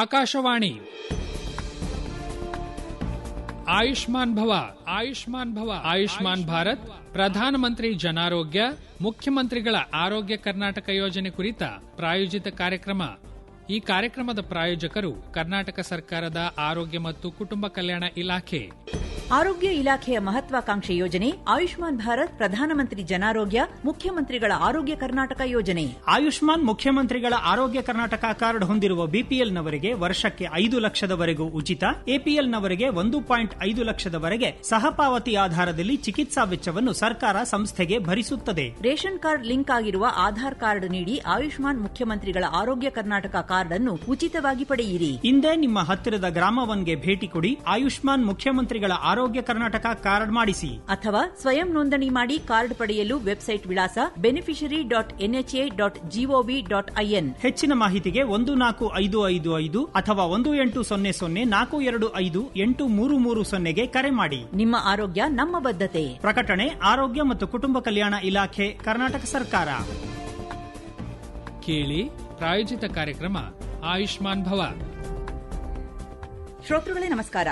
ಆಕಾಶವಾಣಿ. ಆಯುಷ್ಮಾನ್ ಭವ ಆಯುಷ್ಮಾನ್ ಭವ, ಆಯುಷ್ಮಾನ್ ಭಾರತ್ ಪ್ರಧಾನಮಂತ್ರಿ ಜನಾರೋಗ್ಯ, ಮುಖ್ಯಮಂತ್ರಿಗಳ ಆರೋಗ್ಯ ಕರ್ನಾಟಕ ಯೋಜನೆ ಕುರಿತ ಪ್ರಾಯೋಜಿತ ಕಾರ್ಯಕ್ರಮ ಈ ಕಾರ್ಯಕ್ರಮದ ಪ್ರಾಯೋಜಕರು ಕರ್ನಾಟಕ ಸರ್ಕಾರದ ಆರೋಗ್ಯ ಮತ್ತು ಕುಟುಂಬ ಕಲ್ಯಾಣ ಇಲಾಖೆ. ಆರೋಗ್ಯ ಇಲಾಖೆಯ ಮಹತ್ವಾಕಾಂಕ್ಷೆ ಯೋಜನೆ ಆಯುಷ್ಮಾನ್ ಭಾರತ್ ಪ್ರಧಾನಮಂತ್ರಿ ಜನಾರೋಗ್ಯ ಮುಖ್ಯಮಂತ್ರಿಗಳ ಆರೋಗ್ಯ ಕರ್ನಾಟಕ ಯೋಜನೆ. ಆಯುಷ್ಮಾನ್ ಮುಖ್ಯಮಂತ್ರಿಗಳ ಆರೋಗ್ಯ ಕರ್ನಾಟಕ ಕಾರ್ಡ್ ಹೊಂದಿರುವ ಬಿಪಿಎಲ್ನವರಿಗೆ ವರ್ಷಕ್ಕೆ ಐದು ಲಕ್ಷದವರೆಗೂ ಉಚಿತ ಎಪಿಎಲ್ನವರಿಗೆ ಒಂದು ಪಾಯಿಂಟ್ ಐದು ಲಕ್ಷದವರೆಗೆ ಸಹಪಾವತಿ ಆಧಾರದಲ್ಲಿ ಚಿಕಿತ್ಸಾ ವೆಚ್ಚವನ್ನು ಸರ್ಕಾರ ಸಂಸ್ಥೆಗೆ ಭರಿಸುತ್ತದೆ. ರೇಷನ್ ಕಾರ್ಡ್ ಲಿಂಕ್ ಆಗಿರುವ ಆಧಾರ್ ಕಾರ್ಡ್ ನೀಡಿ ಆಯುಷ್ಮಾನ್ ಮುಖ್ಯಮಂತ್ರಿಗಳ ಆರೋಗ್ಯ ಕರ್ನಾಟಕ ಕಾರ್ಡ್ ಅನ್ನು ಉಚಿತವಾಗಿ ಪಡೆಯಿರಿ. ಹಿಂದೆ ನಿಮ್ಮ ಹತ್ತಿರದ ಗ್ರಾಮವನ್ಗೆ ಭೇಟಿ ಕೊಡಿ. ಆಯುಷ್ಮಾನ್ ಮುಖ್ಯಮಂತ್ರಿಗಳ ಆರೋಗ್ಯ ಕರ್ನಾಟಕ ಕಾರ್ಡ್ ಮಾಡಿಸಿ. ಅಥವಾ ಸ್ವಯಂ ನೋಂದಣಿ ಮಾಡಿ ಕಾರ್ಡ್ ಪಡೆಯಲು ವೆಬ್ಸೈಟ್ ವಿಳಾಸ beneficiary dot NHA dot GOV dot IN ಹೆಚ್ಚಿನ ಮಾಹಿತಿಗೆ ಒಂದು ನಾಲ್ಕು ಐದು ಐದು ಐದು ಅಥವಾ ಒಂದು ಎಂಟು ಸೊನ್ನೆ ಸೊನ್ನೆ ನಾಲ್ಕು ಎರಡು ಐದು ಎಂಟು ಮೂರು ಮೂರು ಸೊನ್ನೆಗೆ ಕರೆ ಮಾಡಿ. ನಿಮ್ಮ ಆರೋಗ್ಯ ನಮ್ಮ ಬದ್ಧತೆ. ಪ್ರಕಟಣೆ ಆರೋಗ್ಯ ಮತ್ತು ಕುಟುಂಬ ಕಲ್ಯಾಣ ಇಲಾಖೆ ಕರ್ನಾಟಕ ಸರ್ಕಾರ. ಕೇಳಿ. ಪ್ರಾಯೋಜಿತ ಕಾರ್ಯಕ್ರಮ ಆಯುಷ್ಮಾನ್ ಭವ. ಶ್ರೋತೃಗಳೇ ನಮಸ್ಕಾರ.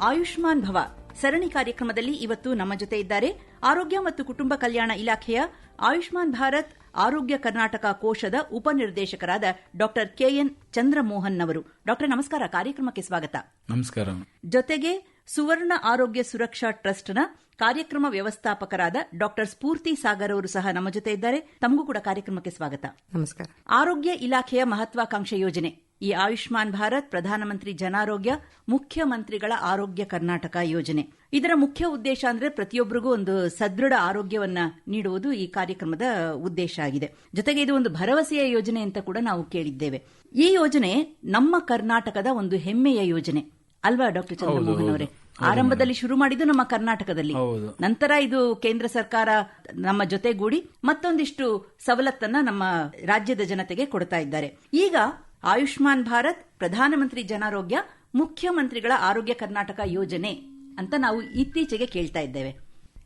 ಆಯುಷ್ಮಾನ್ ಭವ ಸರಣಿ ಕಾರ್ಯಕ್ರಮದಲ್ಲಿ ಇವತ್ತು ನಮ್ಮ ಜೊತೆ ಇದ್ದಾರೆ ಆರೋಗ್ಯ ಮತ್ತು ಕುಟುಂಬ ಕಲ್ಯಾಣ ಇಲಾಖೆಯ ಆಯುಷ್ಮಾನ್ ಭಾರತ್ ಆರೋಗ್ಯ ಕರ್ನಾಟಕ ಕೋಶದ ಉಪನಿರ್ದೇಶಕರಾದ ಡಾಕ್ಟರ್ ಕೆಎನ್ ಚಂದ್ರಮೋಹನ್ ಅವರು. ಡಾಕ್ಟರ್ ನಮಸ್ಕಾರ. ಕಾರ್ಯಕ್ರಮಕ್ಕೆ ಸ್ವಾಗತ. ನಮಸ್ಕಾರ. ಜೊತೆಗೆ ಸುವರ್ಣ ಆರೋಗ್ಯ ಸುರಕ್ಷಾ ಟ್ರಸ್ಟ್ನ ಕಾರ್ಯಕ್ರಮ ವ್ಯವಸ್ಥಾಪಕರಾದ ಡಾಕ್ಟರ್ ಸ್ಫೂರ್ತಿ ಸಾಗರ್ ಅವರು ಸಹ ನಮ್ಮ ಜೊತೆ ಇದ್ದಾರೆ. ತಮಗೂ ಕೂಡ ಕಾರ್ಯಕ್ರಮಕ್ಕೆ ಸ್ವಾಗತ. ನಮಸ್ಕಾರ. ಆರೋಗ್ಯ ಇಲಾಖೆಯ ಮಹತ್ವಾಕಾಂಕ್ಷೆ ಯೋಜನೆ. ಈ ಆಯುಷ್ಮಾನ್ ಭಾರತ್ ಪ್ರಧಾನಮಂತ್ರಿ ಜನಾರೋಗ್ಯ ಮುಖ್ಯಮಂತ್ರಿಗಳ ಆರೋಗ್ಯ ಕರ್ನಾಟಕ ಯೋಜನೆ. ಇದರ ಮುಖ್ಯ ಉದ್ದೇಶ ಅಂದ್ರೆ ಪ್ರತಿಯೊಬ್ಬರಿಗೂ ಒಂದು ಸದೃಢ ಆರೋಗ್ಯವನ್ನ ನೀಡುವುದು ಈ ಕಾರ್ಯಕ್ರಮದ ಉದ್ದೇಶ ಆಗಿದೆ. ಜೊತೆಗೆ ಇದು ಒಂದು ಭರವಸೆಯ ಯೋಜನೆ ಅಂತ ಕೂಡ ನಾವು ಕೇಳಿದ್ದೇವೆ. ಈ ಯೋಜನೆ ನಮ್ಮ ಕರ್ನಾಟಕದ ಒಂದು ಹೆಮ್ಮೆಯ ಯೋಜನೆ. ಅಲ್ವಾ ಡಾಕ್ಟರ್ ಚಂದ್ರಮೋಹನ್ ಅವರೇ? ಆರಂಭದಲ್ಲಿ ಶುರು ಮಾಡಿದ್ದು ನಮ್ಮ ಕರ್ನಾಟಕದಲ್ಲಿ. ನಂತರ ಇದು ಕೇಂದ್ರ ಸರ್ಕಾರ ನಮ್ಮ ಜೊತೆಗೂಡಿ ಮತ್ತೊಂದಿಷ್ಟು ಸವಲತ್ತನ್ನ ನಮ್ಮ ರಾಜ್ಯದ ಜನತೆಗೆ ಕೊಡ್ತಾ ಇದ್ದಾರೆ. ಈಗ ಆಯುಷ್ಮಾನ್ ಭಾರತ್ ಪ್ರಧಾನಮಂತ್ರಿ ಜನಾರೋಗ್ಯ ಮುಖ್ಯಮಂತ್ರಿಗಳ ಆರೋಗ್ಯ ಕರ್ನಾಟಕ ಯೋಜನೆ ಅಂತ ನಾವು ಇತ್ತೀಚೆಗೆ ಕೇಳ್ತಾ ಇದ್ದೇವೆ.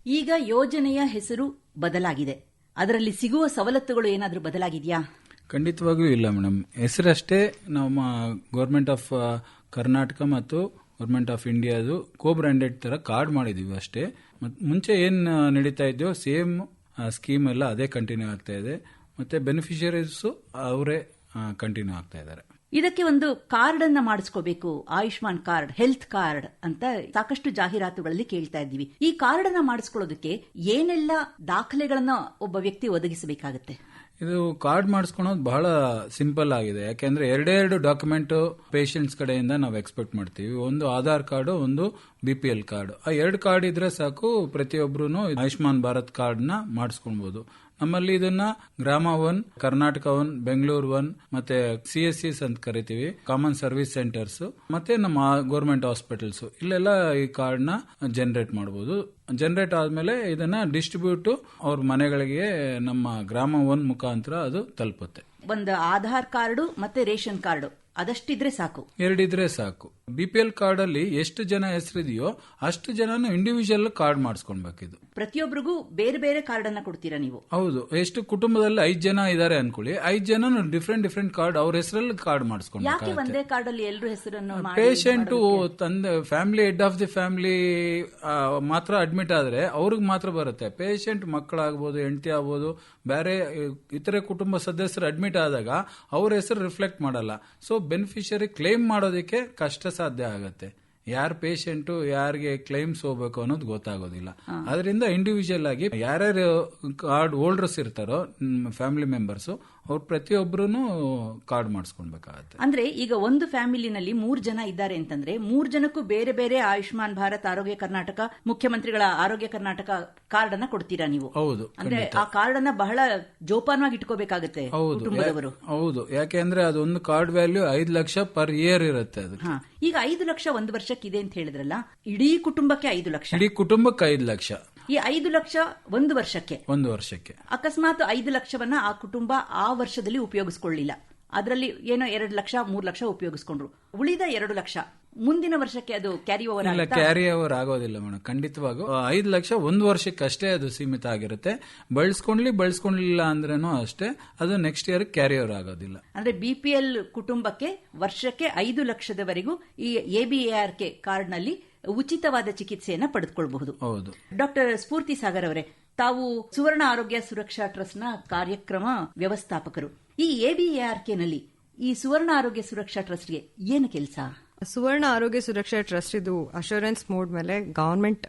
ಈಗ ಯೋಜನೆಯ ಹೆಸರು ಬದಲಾಗಿದೆ. ಅದರಲ್ಲಿ ಸಿಗುವ ಸವಲತ್ತುಗಳು ಏನಾದರೂ ಬದಲಾಗಿದೆಯಾ? ಖಂಡಿತವಾಗಿಯೂ ಇಲ್ಲ ಮೇಡಮ್ ಹೆಸರಷ್ಟೇ ನಮ್ಮ ಗೌರ್ಮೆಂಟ್ ಆಫ್ ಕರ್ನಾಟಕ ಮತ್ತು ಗೌರ್ಮೆಂಟ್ ಆಫ್ ಇಂಡಿಯಾದು ಕೋ ಬ್ರ್ಯಾಂಡೆಡ್ ತರ ಕಾರ್ಡ್ ಮಾಡಿದೀವಿ ಅಷ್ಟೇ. ಮತ್ತು ಮುಂಚೆ ಏನ್ ನಡೀತಾ ಇದೆಯೋ ಸೇಮ್ ಸ್ಕೀಮ್ ಎಲ್ಲ ಅದೇ ಕಂಟಿನ್ಯೂ ಆಗ್ತಾ ಇದೆ. ಮತ್ತೆ ಬೆನಿಫಿಷರೀಸ್ ಅವರೇ ಕಂಟಿನ್ಯೂ ಆಗ್ತಾ ಇದ್ದಾರೆ. ಇದಕ್ಕೆ ಒಂದು ಕಾರ್ಡ್ ಅನ್ನ ಮಾಡಿಸ್ಕೋಬೇಕು. ಆಯುಷ್ಮಾನ್ ಕಾರ್ಡ್ ಹೆಲ್ತ್ ಕಾರ್ಡ್ ಅಂತ ಸಾಕಷ್ಟು ಜಾಹೀರಾತುಗಳಲ್ಲಿ ಕೇಳ್ತಾ ಇದ್ದೀವಿ. ಈ ಕಾರ್ಡ್ ಅನ್ನ ಮಾಡಿಸ್ಕೊಳ್ಳೋದಕ್ಕೆ ಏನೆಲ್ಲ ದಾಖಲೆಗಳನ್ನ ಒಬ್ಬ ವ್ಯಕ್ತಿ ಒದಗಿಸಬೇಕಾಗುತ್ತೆ? ಇದು ಕಾರ್ಡ್ ಮಾಡಿಸ್ಕೊಳೋದು ಬಹಳ ಸಿಂಪಲ್ ಆಗಿದೆ. ಯಾಕೆಂದ್ರೆ ಎರಡೇ ಡಾಕ್ಯುಮೆಂಟ್ ಪೇಷಂಟ್ಸ್ ಕಡೆಯಿಂದ ನಾವು ಎಕ್ಸ್ಪೆಕ್ಟ್ ಮಾಡ್ತೀವಿ. ಒಂದು ಆಧಾರ್ ಕಾರ್ಡ್, ಒಂದು ಬಿ ಪಿ ಎಲ್ ಕಾರ್ಡ್. ಆ ಎರಡು ಕಾರ್ಡ್ ಇದ್ರೆ ಸಾಕು ಪ್ರತಿಯೊಬ್ಬರು ಆಯುಷ್ಮಾನ್ ಭಾರತ್ ಕಾರ್ಡ್ನ ಮಾಡಿಸ್ಕೊಳ್ಬಹುದು ನಮ್ಮಲ್ಲಿ ಇದನ್ನ Grama one Karnataka one Bengaluru one ಮತ್ತೆ ಸಿ ಎಸ್ ಸಿಸ್ ಅಂತ ಕರಿತೀವಿ ಕಾಮನ್ ಸರ್ವಿಸ್ ಸೆಂಟರ್ಸ್ ಮತ್ತೆ ನಮ್ಮ ಗೌರ್ಮೆಂಟ್ ಹಾಸ್ಪಿಟಲ್ಸ್ ಇಲ್ಲೆಲ್ಲ ಈ ಕಾರ್ಡ್ನ ಜನರೇಟ್ ಮಾಡಬಹುದು ಜನರೇಟ್ ಆದ್ಮೇಲೆ ಇದನ್ನ ಡಿಸ್ಟ್ರಿಬ್ಯೂಟ್ ಅವ್ರ ಮನೆಗಳಿಗೆ ನಮ್ಮ ಗ್ರಾಮ ಒನ್ ಮುಖಾಂತರ ಅದು ತಲುಪುತ್ತೆ. ಒಂದು ಆಧಾರ್ ಕಾರ್ಡು ಮತ್ತೆ ರೇಷನ್ ಕಾರ್ಡು. ಅದಷ್ಟಿದ್ರೆ ಸಾಕು. ಎರಡಿದ್ರೆ ಸಾಕು. ಬಿ ಪಿ ಎಲ್ ಕಾರ್ಡ್ ಅಲ್ಲಿ ಎಷ್ಟು ಜನ ಹೆಸರಿದೆಯೋ ಅಷ್ಟು ಜನನು ಇಂಡಿವಿಜುವಲ್ ಕಾರ್ಡ್ ಮಾಡಿಸ್ಕೊಳ್ಬೇಕಿದು. ಪ್ರತಿಯೊಬ್ಬರಿಗೂ ಬೇರೆ ಬೇರೆ ಕಾರ್ಡ್ ಅನ್ನ ಕೊಡ್ತೀರಾ ನೀವು? ಹೌದು ಎಷ್ಟು ಕುಟುಂಬದಲ್ಲಿ ಐದ್ ಜನ ಇದಾರೆ ಅನ್ಕೊಳ್ಳಿ ಐದ್ ಜನ ಡಿಫ್ರೆಂಟ್ ಡಿಫ್ರೆಂಟ್ ಕಾರ್ಡ್ ಅವ್ರ ಹೆಸರಲ್ಲಿ ಕಾರ್ಡ್ ಮಾಡಿಸ್ಕೊಂಡು ಒಂದೇ ಕಾರ್ಡ್ ಅಲ್ಲಿ ಎಲ್ಲರೂ ಹೆಸರನ್ನು ಮಾಡಿ ಪೇಷಂಟ್ ತಂದೆ family head of the family ಮಾತ್ರ ಅಡ್ಮಿಟ್ ಆದ್ರೆ ಅವ್ರಿಗೆ ಮಾತ್ರ ಬರುತ್ತೆ. ಪೇಷಂಟ್ ಮಕ್ಕಳಾಗ್ಬೋದು ಹೆಂಡತಿ ಆಗ್ಬೋದು ಬೇರೆ ಇತರೆ ಕುಟುಂಬ ಸದಸ್ಯರು ಅಡ್ಮಿಟ್ ಆದಾಗ ಅವ್ರ ಹೆಸರು ರಿಫ್ಲೆಕ್ಟ್ ಮಾಡಲ್ಲ. ಸೊ ಬೆನಿಫಿಷರಿ ಕ್ಲೇಮ್ ಮಾಡೋದಕ್ಕೆ ಕಷ್ಟ ಸಾಧ್ಯ ಆಗತ್ತೆ. ಯಾರ್ ಪೇಷಂಟು ಯಾರಿಗೆ ಕ್ಲೈಮ್ಸ್ ಹೋಗ್ಬೇಕು ಅನ್ನೋದು ಗೊತ್ತಾಗೋದಿಲ್ಲ. ಅದರಿಂದ ಇಂಡಿವಿಜುವಲ್ ಆಗಿ ಯಾರ್ಯಾರು ಕಾರ್ಡ್ ಹೋಲ್ಡರ್ಸ್ ಇರ್ತಾರೋ ಫ್ಯಾಮಿಲಿ ಮೆಂಬರ್ಸ್ ಅವ್ರು ಪ್ರತಿಯೊಬ್ಬರೂ ಕಾರ್ಡ್ ಮಾಡಿಸ್ಕೊಳ್ಬೇಕಾಗತ್ತೆ. ಅಂದ್ರೆ ಈಗ ಒಂದು ಫ್ಯಾಮಿಲಿನಲ್ಲಿ ಮೂರ್ ಜನ ಇದ್ದಾರೆ ಅಂತಂದ್ರೆ ಮೂರ್ ಜನಕ್ಕೂ ಬೇರೆ ಬೇರೆ ಆಯುಷ್ಮಾನ್ ಭಾರತ್ ಆರೋಗ್ಯ ಕರ್ನಾಟಕ ಮುಖ್ಯಮಂತ್ರಿಗಳ ಆರೋಗ್ಯ ಕರ್ನಾಟಕ ಕಾರ್ಡ್ ಅನ್ನ ಕೊಡ್ತೀರಾ ನೀವು? ಹೌದು ಅಂದ್ರೆ ಆ ಕಾರ್ಡ್ ಅನ್ನ ಬಹಳ ಜೋಪಾನವಾಗಿ ಇಟ್ಕೋಬೇಕಾಗುತ್ತೆ ಹೌದು ಕುಟುಂಬದವರು. ಹೌದು ಯಾಕೆಂದ್ರೆ ಅದೊಂದು ಕಾರ್ಡ್ ವ್ಯಾಲ್ಯೂ ಐದ್ ಲಕ್ಷ ಪರ್ ಇಯರ್ ಇರುತ್ತೆ ಅದು ಹಾ ಈಗ ಐದು ಲಕ್ಷ ಒಂದು ವರ್ಷಕ್ಕೆ ಇದೆ ಅಂತ ಹೇಳಿದ್ರಲ್ಲ ಇಡೀ ಕುಟುಂಬಕ್ಕೆ ಐದು ಲಕ್ಷ. ಇಡೀ ಕುಟುಂಬಕ್ಕೆ ಐದು ಲಕ್ಷ. ಈ ಐದು ಲಕ್ಷ ಒಂದು ವರ್ಷಕ್ಕೆ. ಒಂದು ವರ್ಷಕ್ಕೆ. ಅಕಸ್ಮಾತ್ ಐದು ಲಕ್ಷವನ್ನ ಆ ಕುಟುಂಬ ಆ ವರ್ಷದಲ್ಲಿ ಉಪಯೋಗಿಸಿಕೊಳ್ಳಿಲ್ಲ. ಅದರಲ್ಲಿ ಏನೋ ಎರಡು ಲಕ್ಷ ಮೂರು ಲಕ್ಷ ಉಪಯೋಗಿಸ್ಕೊಂಡ್ರು. ಉಳಿದ ಎರಡು ಲಕ್ಷ ಮುಂದಿನ ವರ್ಷಕ್ಕೆ ಅದು ಕ್ಯಾರಿ ಓವರ್ ಇಲ್ಲ ಕ್ಯಾರಿ ಓವರ್ ಆಗೋದಿಲ್ಲ ಮೇಡಮ್ ಖಂಡಿತವಾಗೂ ಐದು ಲಕ್ಷ ಒಂದು ವರ್ಷಕ್ಕೆ ಅಷ್ಟೇ ಅದು ಸೀಮಿತ ಆಗಿರುತ್ತೆ. ಬಳಸ್ಕೊಂಡ್ಲಿ ಬಳಸ್ಕೊಂಡ್ಲಿಲ್ಲ ಅಂದ್ರೇನು ಅಷ್ಟೇ ಅದು ನೆಕ್ಸ್ಟ್ ಇಯರ್ ಕ್ಯಾರಿ ಓವರ್ ಆಗೋದಿಲ್ಲ. ಅಂದ್ರೆ ಬಿಪಿಎಲ್ ಕುಟುಂಬಕ್ಕೆ ವರ್ಷಕ್ಕೆ ಐದು ಲಕ್ಷದವರೆಗೂ ಈ ಎಬಿಎಆರ್ ಕೆ ಕಾರ್ಡ್ನಲ್ಲಿ ಉಚಿತವಾದ ಚಿಕಿತ್ಸೆಯನ್ನು ಪಡೆದುಕೊಳ್ಳಬಹುದು ಹೌದು. ಡಾಕ್ಟರ್ ಸ್ಫೂರ್ತಿ ಸಾಗರ್ ಅವರೇ ತಾವು ಸುವರ್ಣ ಆರೋಗ್ಯ ಸುರಕ್ಷಾ ಟ್ರಸ್ಟ್ನ ಕಾರ್ಯಕ್ರಮ ವ್ಯವಸ್ಥಾಪಕರು. ಈ ಎಬಿಎಆರ್ನಲ್ಲಿ ಈ ಸುವರ್ಣ ಆರೋಗ್ಯ ಸುರಕ್ಷಾ ಟ್ರಸ್ಟ್ಗೆ ಏನು ಕೆಲಸ? ಸುವರ್ಣ ಆರೋಗ್ಯ ಸುರಕ್ಷಾ ಟ್ರಸ್ಟ್ ಇದು ಅಶೂರೆನ್ಸ್ ಮೋಡ್ ಮೇಲೆ government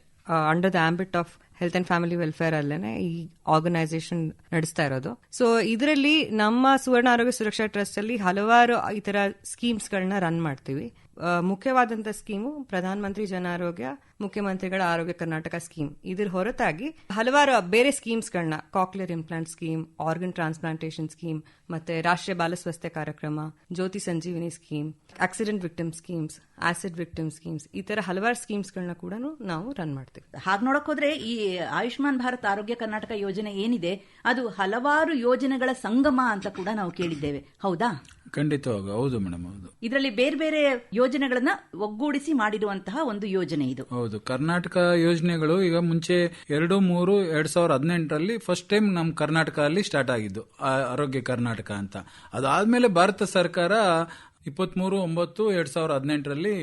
under the ambit of health and family welfare ಅಲ್ಲೇನೆ ಈ ಆರ್ಗನೈಸೇಷನ್ ನಡೆಸ್ತಾ ಇರೋದು. ಸೊ ಇದರಲ್ಲಿ ನಮ್ಮ ಸುವರ್ಣ ಆರೋಗ್ಯ ಸುರಕ್ಷಾ ಟ್ರಸ್ಟ್ ಅಲ್ಲಿ ಹಲವಾರು ಈ ತರ ಸ್ಕೀಮ್ಸ್ ಗಳನ್ನ ರನ್ ಮಾಡ್ತೀವಿ. ಆ, ಮುಖ್ಯವಾದಂತ ಸ್ಕೀಮು ಪ್ರಧಾನ ಮಂತ್ರಿ ಜನ ಆರೋಗ್ಯ ಮುಖ್ಯಮಂತ್ರಿಗಳ ಆರೋಗ್ಯ ಕರ್ನಾಟಕ ಸ್ಕೀಮ್. ಇದರ ಹೊರತಾಗಿ ಹಲವಾರು ಬೇರೆ ಸ್ಕೀಮ್ಸ್ ಗಳನ್ನ cochlear implant scheme organ transplantation scheme ಮತ್ತೆ Rashtriya Bal Swasthya Karyakram Jyoti Sanjeevini scheme accident victim schemes acid victim schemes ಈ ತರ ಹಲವಾರು ಸ್ಕೀಮ್ಸ್ ಗಳನ್ನ ಕೂಡ ನಾವು ರನ್ ಮಾಡ್ತೀವಿ. ಹಾಗೆ ನೋಡಕ್ ಹೋದ್ರೆ ಈ ಆಯುಷ್ಮಾನ್ ಭಾರತ್ ಆರೋಗ್ಯ ಕರ್ನಾಟಕ ಯೋಜನೆ ಏನಿದೆ ಅದು ಹಲವಾರು ಯೋಜನೆಗಳ ಸಂಗಮ ಅಂತ ಕೂಡ ನಾವು ಕೇಳಿದ್ದೇವೆ. ಹೌದಾ? ಖಂಡಿತವಾಗೂ ಹೌದು. ಮೇಡಮ್ ಹೌದು. ಇದರಲ್ಲಿ ಬೇರೆ ಬೇರೆ ಯೋಜನೆಗಳನ್ನ ಒಗ್ಗೂಡಿಸಿ ಮಾಡಿರುವಂತಹ ಒಂದು ಯೋಜನೆ ಇದು. ಹೌದು ಕರ್ನಾಟಕ ಯೋಜನೆಗಳು ಈಗ ಮುಂಚೆ ಎರಡು, ಮೂರು, ಎರಡ್ ಸಾವಿರದ ಹದಿನೆಂಟರಲ್ಲಿ ಫಸ್ಟ್ ಟೈಮ್ ನಮ್ಮ ಕರ್ನಾಟಕದಲ್ಲಿ ಸ್ಟಾರ್ಟ್ ಆಗಿದ್ದು ಆರೋಗ್ಯ ಕರ್ನಾಟಕ ಅಂತ. ಅದಾದ್ಮೇಲೆ ಭಾರತ ಸರ್ಕಾರ ಇಪ್ಪತ್ಮೂರು, ಒಂಬತ್ತು, ಎರಡ್ ಸಾವಿರದ ಹದಿನೆಂಟರಲ್ಲಿ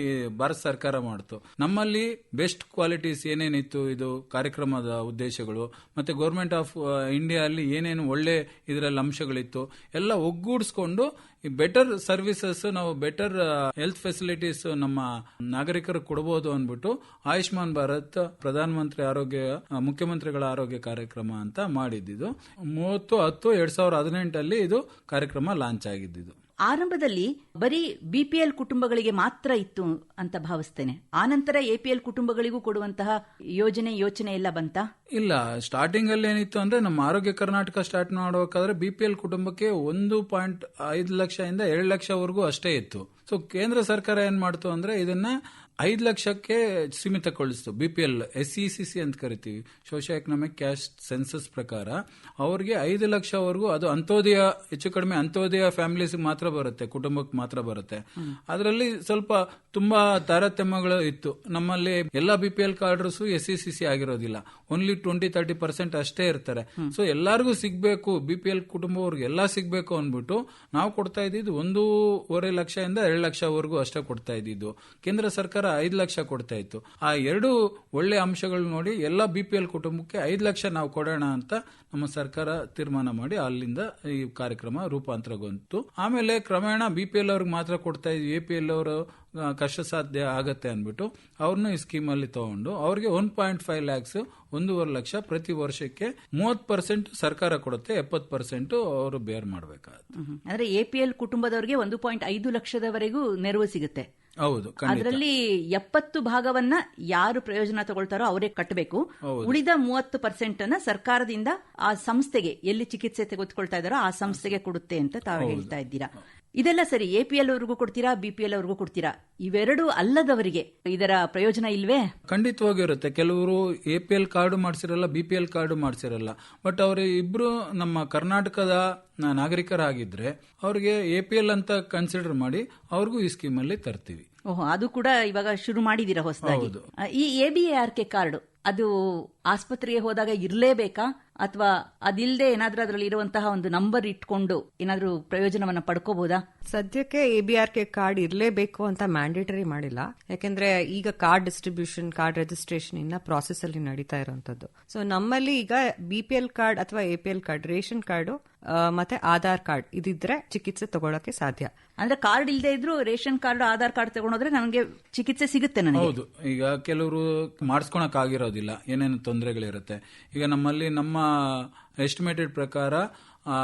ಭಾರತ ಸರ್ಕಾರ ಮಾಡಿತು. ನಮ್ಮಲ್ಲಿ ಬೆಸ್ಟ್ ಕ್ವಾಲಿಟೀಸ್ ಏನೇನಿತ್ತು ಇದು ಕಾರ್ಯಕ್ರಮದ ಉದ್ದೇಶಗಳು, ಮತ್ತೆ ಗೌರ್ಮೆಂಟ್ ಆಫ್ ಇಂಡಿಯಾ ಅಲ್ಲಿ ಏನೇನು ಒಳ್ಳೆ ಇದರಲ್ಲಿ ಅಂಶಗಳಿತ್ತು, ಎಲ್ಲ ಒಗ್ಗೂಡಿಸ್ಕೊಂಡು ಈ ಬೆಟರ್ ಸರ್ವಿಸಸ್, ನಾವು ಬೆಟರ್ ಹೆಲ್ತ್ ಫೆಸಿಲಿಟೀಸ್ ನಮ್ಮ ನಾಗರಿಕರು ಕೊಡಬಹುದು ಅಂದ್ಬಿಟ್ಟು ಆಯುಷ್ಮಾನ್ ಭಾರತ್ ಪ್ರಧಾನ ಮಂತ್ರಿ ಆರೋಗ್ಯ ಮುಖ್ಯಮಂತ್ರಿಗಳ ಆರೋಗ್ಯ ಕಾರ್ಯಕ್ರಮ ಅಂತ ಮಾಡಿದ್ದು ಮೂವತ್ತು, ಹತ್ತು, ಎರಡ್ ಸಾವಿರದ ಹದಿನೆಂಟಲ್ಲಿ ಇದು ಕಾರ್ಯಕ್ರಮ ಲಾಂಚ್ ಆಗಿದ್ದು ಆರಂಭದಲ್ಲಿ ಬರೀ ಬಿಪಿಎಲ್ ಕುಟುಂಬಗಳಿಗೆ ಮಾತ್ರ ಇತ್ತು ಅಂತ ಭಾವಿಸ್ತೇನೆ. ಆನಂತರ ಎಪಿಎಲ್ ಕುಟುಂಬಗಳಿಗೂ ಕೊಡುವಂತಹ ಯೋಜನೆ, ಯೋಚನೆ ಎಲ್ಲ ಬಂತ? ಇಲ್ಲ ಸ್ಟಾರ್ಟಿಂಗ್ ಅಲ್ಲಿ ಏನಿತ್ತು ಅಂದ್ರೆ ನಮ್ಮ ಆರೋಗ್ಯ ಕರ್ನಾಟಕ ಸ್ಟಾರ್ಟ್ ಮಾಡಬೇಕಾದ್ರೆ ಬಿಪಿಎಲ್ ಕುಟುಂಬಕ್ಕೆ ಒಂದು ಪಾಯಿಂಟ್ ಐದು ಲಕ್ಷ ಇಂದ ಎರಡು ಲಕ್ಷವರೆಗೂ ಅಷ್ಟೇ ಇತ್ತು. ಸೊ ಕೇಂದ್ರ ಸರ್ಕಾರ ಏನ್ ಮಾಡ್ತು ಅಂದ್ರೆ ಇದನ್ನ ಐದು ಲಕ್ಷಕ್ಕೆ ಸೀಮಿತಗೊಳಿಸ್ತು. B P L S C C C ಅಂತ ಕರಿತೀವಿ. ಸೋಷಿಯೋ ಎಕನಾಮಿಕ್ ಕ್ಯಾಸ್ಟ್ ಸೆನ್ಸಸ್ ಪ್ರಕಾರ ಅವ್ರಿಗೆ ಐದು ಲಕ್ಷವರೆಗೂ ಅದು ಅಂತೋದಯ ಹೆಚ್ಚು ಕಡಿಮೆ ಅಂತೋದಯ ಫ್ಯಾಮಿಲೀಸ್ ಮಾತ್ರ ಬರುತ್ತೆ ಕುಟುಂಬಕ್ಕೆ ಮಾತ್ರ ಬರುತ್ತೆ. ಅದರಲ್ಲಿ ಸ್ವಲ್ಪ ತುಂಬಾ ತಾರತಮ್ಯಗಳು ಇತ್ತು. ನಮ್ಮಲ್ಲಿ ಎಲ್ಲಾ ಬಿ ಪಿ ಎಲ್ ಕಾರ್ಡರ್ಸ್ ಎಸ್ ಸಿ ಸಿ ಸಿ ಆಗಿರೋದಿಲ್ಲ. ಓನ್ಲಿ ಟ್ವೆಂಟಿ ತರ್ಟಿ ಪರ್ಸೆಂಟ್ ಅಷ್ಟೇ ಇರ್ತಾರೆ. ಸೊ ಎಲ್ಲಾರ್ಗೂ ಸಿಗ್ಬೇಕು ಬಿ ಪಿ ಎಲ್ ಕುಟುಂಬವ್ರಿಗೆ ಎಲ್ಲಾ ಸಿಗ್ಬೇಕು ಅಂದ್ಬಿಟ್ಟು ನಾವು ಕೊಡ್ತಾ ಇದ್ದಿದ್ದು ಒಂದೂವರೆ ಲಕ್ಷದಿಂದ ಎರಡು ಲಕ್ಷವರೆಗೂ ಅಷ್ಟೇ ಕೊಡ್ತಾ ಇದ್ದಿದ್ದು. ಕೇಂದ್ರ ಸರ್ಕಾರ ಐದು ಲಕ್ಷ ಕೊಡ್ತಾ ಇತ್ತು. ಆ ಎರಡು ಒಳ್ಳೆ ಅಂಶಗಳು ನೋಡಿ ಎಲ್ಲ ಬಿ ಪಿ ಎಲ್ ಕುಟುಂಬಕ್ಕೆ ಐದು ಲಕ್ಷ ನಾವು ಕೊಡೋಣ ಅಂತ ನಮ್ಮ ಸರ್ಕಾರ ತೀರ್ಮಾನ ಮಾಡಿ ಅಲ್ಲಿಂದ ಈ ಕಾರ್ಯಕ್ರಮ ರೂಪಾಂತರಗೊಂತು. ಆಮೇಲೆ ಕ್ರಮೇಣ ಬಿ ಪಿ ಎಲ್ ಅವ್ರಿಗೆ ಮಾತ್ರ ಕೊಡ್ತಾ ಇದ್ವಿ. ಎ ಪಿ ಎಲ್ ಅವರು ಕಷ್ಟ ಸಾಧ್ಯ ಆಗತ್ತೆ ಅಂದ್ಬಿಟ್ಟು ಅವ್ರನ್ನ ಈ ಸ್ಕೀಮ್ ಅಲ್ಲಿ ತಗೊಂಡು ಅವ್ರಿಗೆ ಒನ್ ಪಾಯಿಂಟ್ ಫೈವ್ ಲ್ಯಾಕ್ಸ್ ಒಂದೂವರೆ ಲಕ್ಷ ಪ್ರತಿ ವರ್ಷಕ್ಕೆ ಮೂವತ್ ಪರ್ಸೆಂಟ್ ಸರ್ಕಾರ ಕೊಡುತ್ತೆ. ಎಪ್ಪತ್ ಪರ್ಸೆಂಟ್ ಅವರು ಬೇರ್ ಮಾಡಬೇಕಾಗುತ್ತೆ. ಎ ಅಂದ್ರೆ ಎಪಿಎಲ್ ಕುಟುಂಬದವರಿಗೆ ಒಂದು ಪಾಯಿಂಟ್ ಐದು ಲಕ್ಷದವರೆಗೂ ನೆರವು ಸಿಗುತ್ತೆ. ಹೌದು ಅದರಲ್ಲಿ ಎಪ್ಪತ್ತು ಭಾಗವನ್ನ ಯಾರು ಪ್ರಯೋಜನ ತಗೊಳ್ತಾರೋ ಅವರೇ ಕಟ್ಟಬೇಕು ಉಳಿದ ಮೂವತ್ತು ಪರ್ಸೆಂಟ್ ಅನ್ನ ಸರ್ಕಾರದಿಂದ ಆ ಸಂಸ್ಥೆಗೆ ಎಲ್ಲಿ ಚಿಕಿತ್ಸೆ ತೆಗೆದುಕೊಳ್ತಾ ಇದಾರೋ ಆ ಸಂಸ್ಥೆಗೆ ಕೊಡುತ್ತೆ ಅಂತ ತಾವು ಹೇಳ್ತಾ ಇದ್ದೀರಾ. ಇದೆಲ್ಲ ಸರಿ ಎಪಿಎಲ್ ಅವ್ರಿಗೂ ಕೊಡ್ತೀರಾ ಬಿಪಿಎಲ್ ಅವ್ರಿಗೂ ಕೊಡ್ತೀರಾ? ಇವೆರಡು ಅಲ್ಲದವರಿಗೆ ಇದರ ಪ್ರಯೋಜನ ಇಲ್ವೇ? ಖಂಡಿತವಾಗಿ ಇರುತ್ತೆ ಕೆಲವರು ಎ ಪಿ ಎಲ್ ಕಾರ್ಡು ಮಾಡಿಸಿರಲ್ಲ ಬಿ ಪಿ ಎಲ್ ಕಾರ್ಡು ಮಾಡಿಸಿರಲ್ಲ. ಬಟ್ ಅವರು ಇಬ್ರು ನಮ್ಮ ಕರ್ನಾಟಕದ ನಾಗರಿಕರಾಗಿದ್ರೆ ಅವ್ರಿಗೆ ಎ ಪಿ ಎಲ್ ಅಂತ ಕನ್ಸಿಡರ್ ಮಾಡಿ ಅವ್ರಿಗೂ ಈ ಸ್ಕೀಮ್ ಅಲ್ಲಿ ತರ್ತೀವಿ. ಓಹೋ ಅದು ಕೂಡ ಇವಾಗ ಶುರು ಮಾಡಿದೀರಾ ಹೊಸದಾಗಿ? ಈ ಎಬಿಎಆರ್ ಕೆ ಕಾರ್ಡ್ ಅದು ಆಸ್ಪತ್ರೆಗೆ ಹೋದಾಗ ಇರಲೇಬೇಕಾ? ಅಥವಾ ಅದಿಲ್ಲದೆ ಏನಾದರೂ ಅದರಲ್ಲಿ ಇರುವಂತಹ ಒಂದು ನಂಬರ್ ಇಟ್ಕೊಂಡು ಏನಾದರೂ ಪ್ರಯೋಜನವನ್ನ ಪಡ್ಕೋಬಹುದಾ ಸದ್ಯಕ್ಕೆ A B R K card ಇರಲೇಬೇಕು ಅಂತ ಮ್ಯಾಂಡೇಟರಿ ಮಾಡಿಲ್ಲ. ಯಾಕೆಂದ್ರೆ ಈಗ ಕಾರ್ಡ್ ಡಿಸ್ಟ್ರಿಬ್ಯೂಷನ್ ಕಾರ್ಡ್ ರಿಜಿಸ್ಟ್ರೇಷನ್ ಇನ್ನ ಪ್ರಾಸೆಸ್ ಅಲ್ಲಿ ನಡೀತಾ ಇರುವಂತದ್ದು ಸೊ ನಮ್ಮಲ್ಲಿ ಈಗ ಬಿ ಪಿ ಎಲ್ ಕಾರ್ಡ್ ಅಥವಾ A P L card ration card ಮತ್ತೆ ಆಧಾರ್ ಕಾರ್ಡ್ ಇದಿದ್ರೆ ಚಿಕಿತ್ಸೆ ತಗೊಳಕ್ಕೆ ಸಾಧ್ಯ. ಅಂದ್ರೆ ಕಾರ್ಡ್ ಇಲ್ಲದೆ ಇದ್ರು ರೇಷನ್ ಕಾರ್ಡ್ ಆಧಾರ್ ಕಾರ್ಡ್ ತಗೊಂಡೋದ್ರೆ ನನಗೆ ಚಿಕಿತ್ಸೆ ಸಿಗುತ್ತೆ ನನಗೆ. ಹೌದು. ಈಗ ಕೆಲವರು ಮಾಡಿಸ್ಕೊಳಕ್ ಆಗಿರೋದಿಲ್ಲ. ಏನೇನು ತೊಂದರೆಗಳಿರುತ್ತೆ. ಈಗ ನಮ್ಮಲ್ಲಿ ನಮ್ಮ ಎಸ್ಟಿಮೇಟೆಡ್ ಪ್ರಕಾರ ಆ,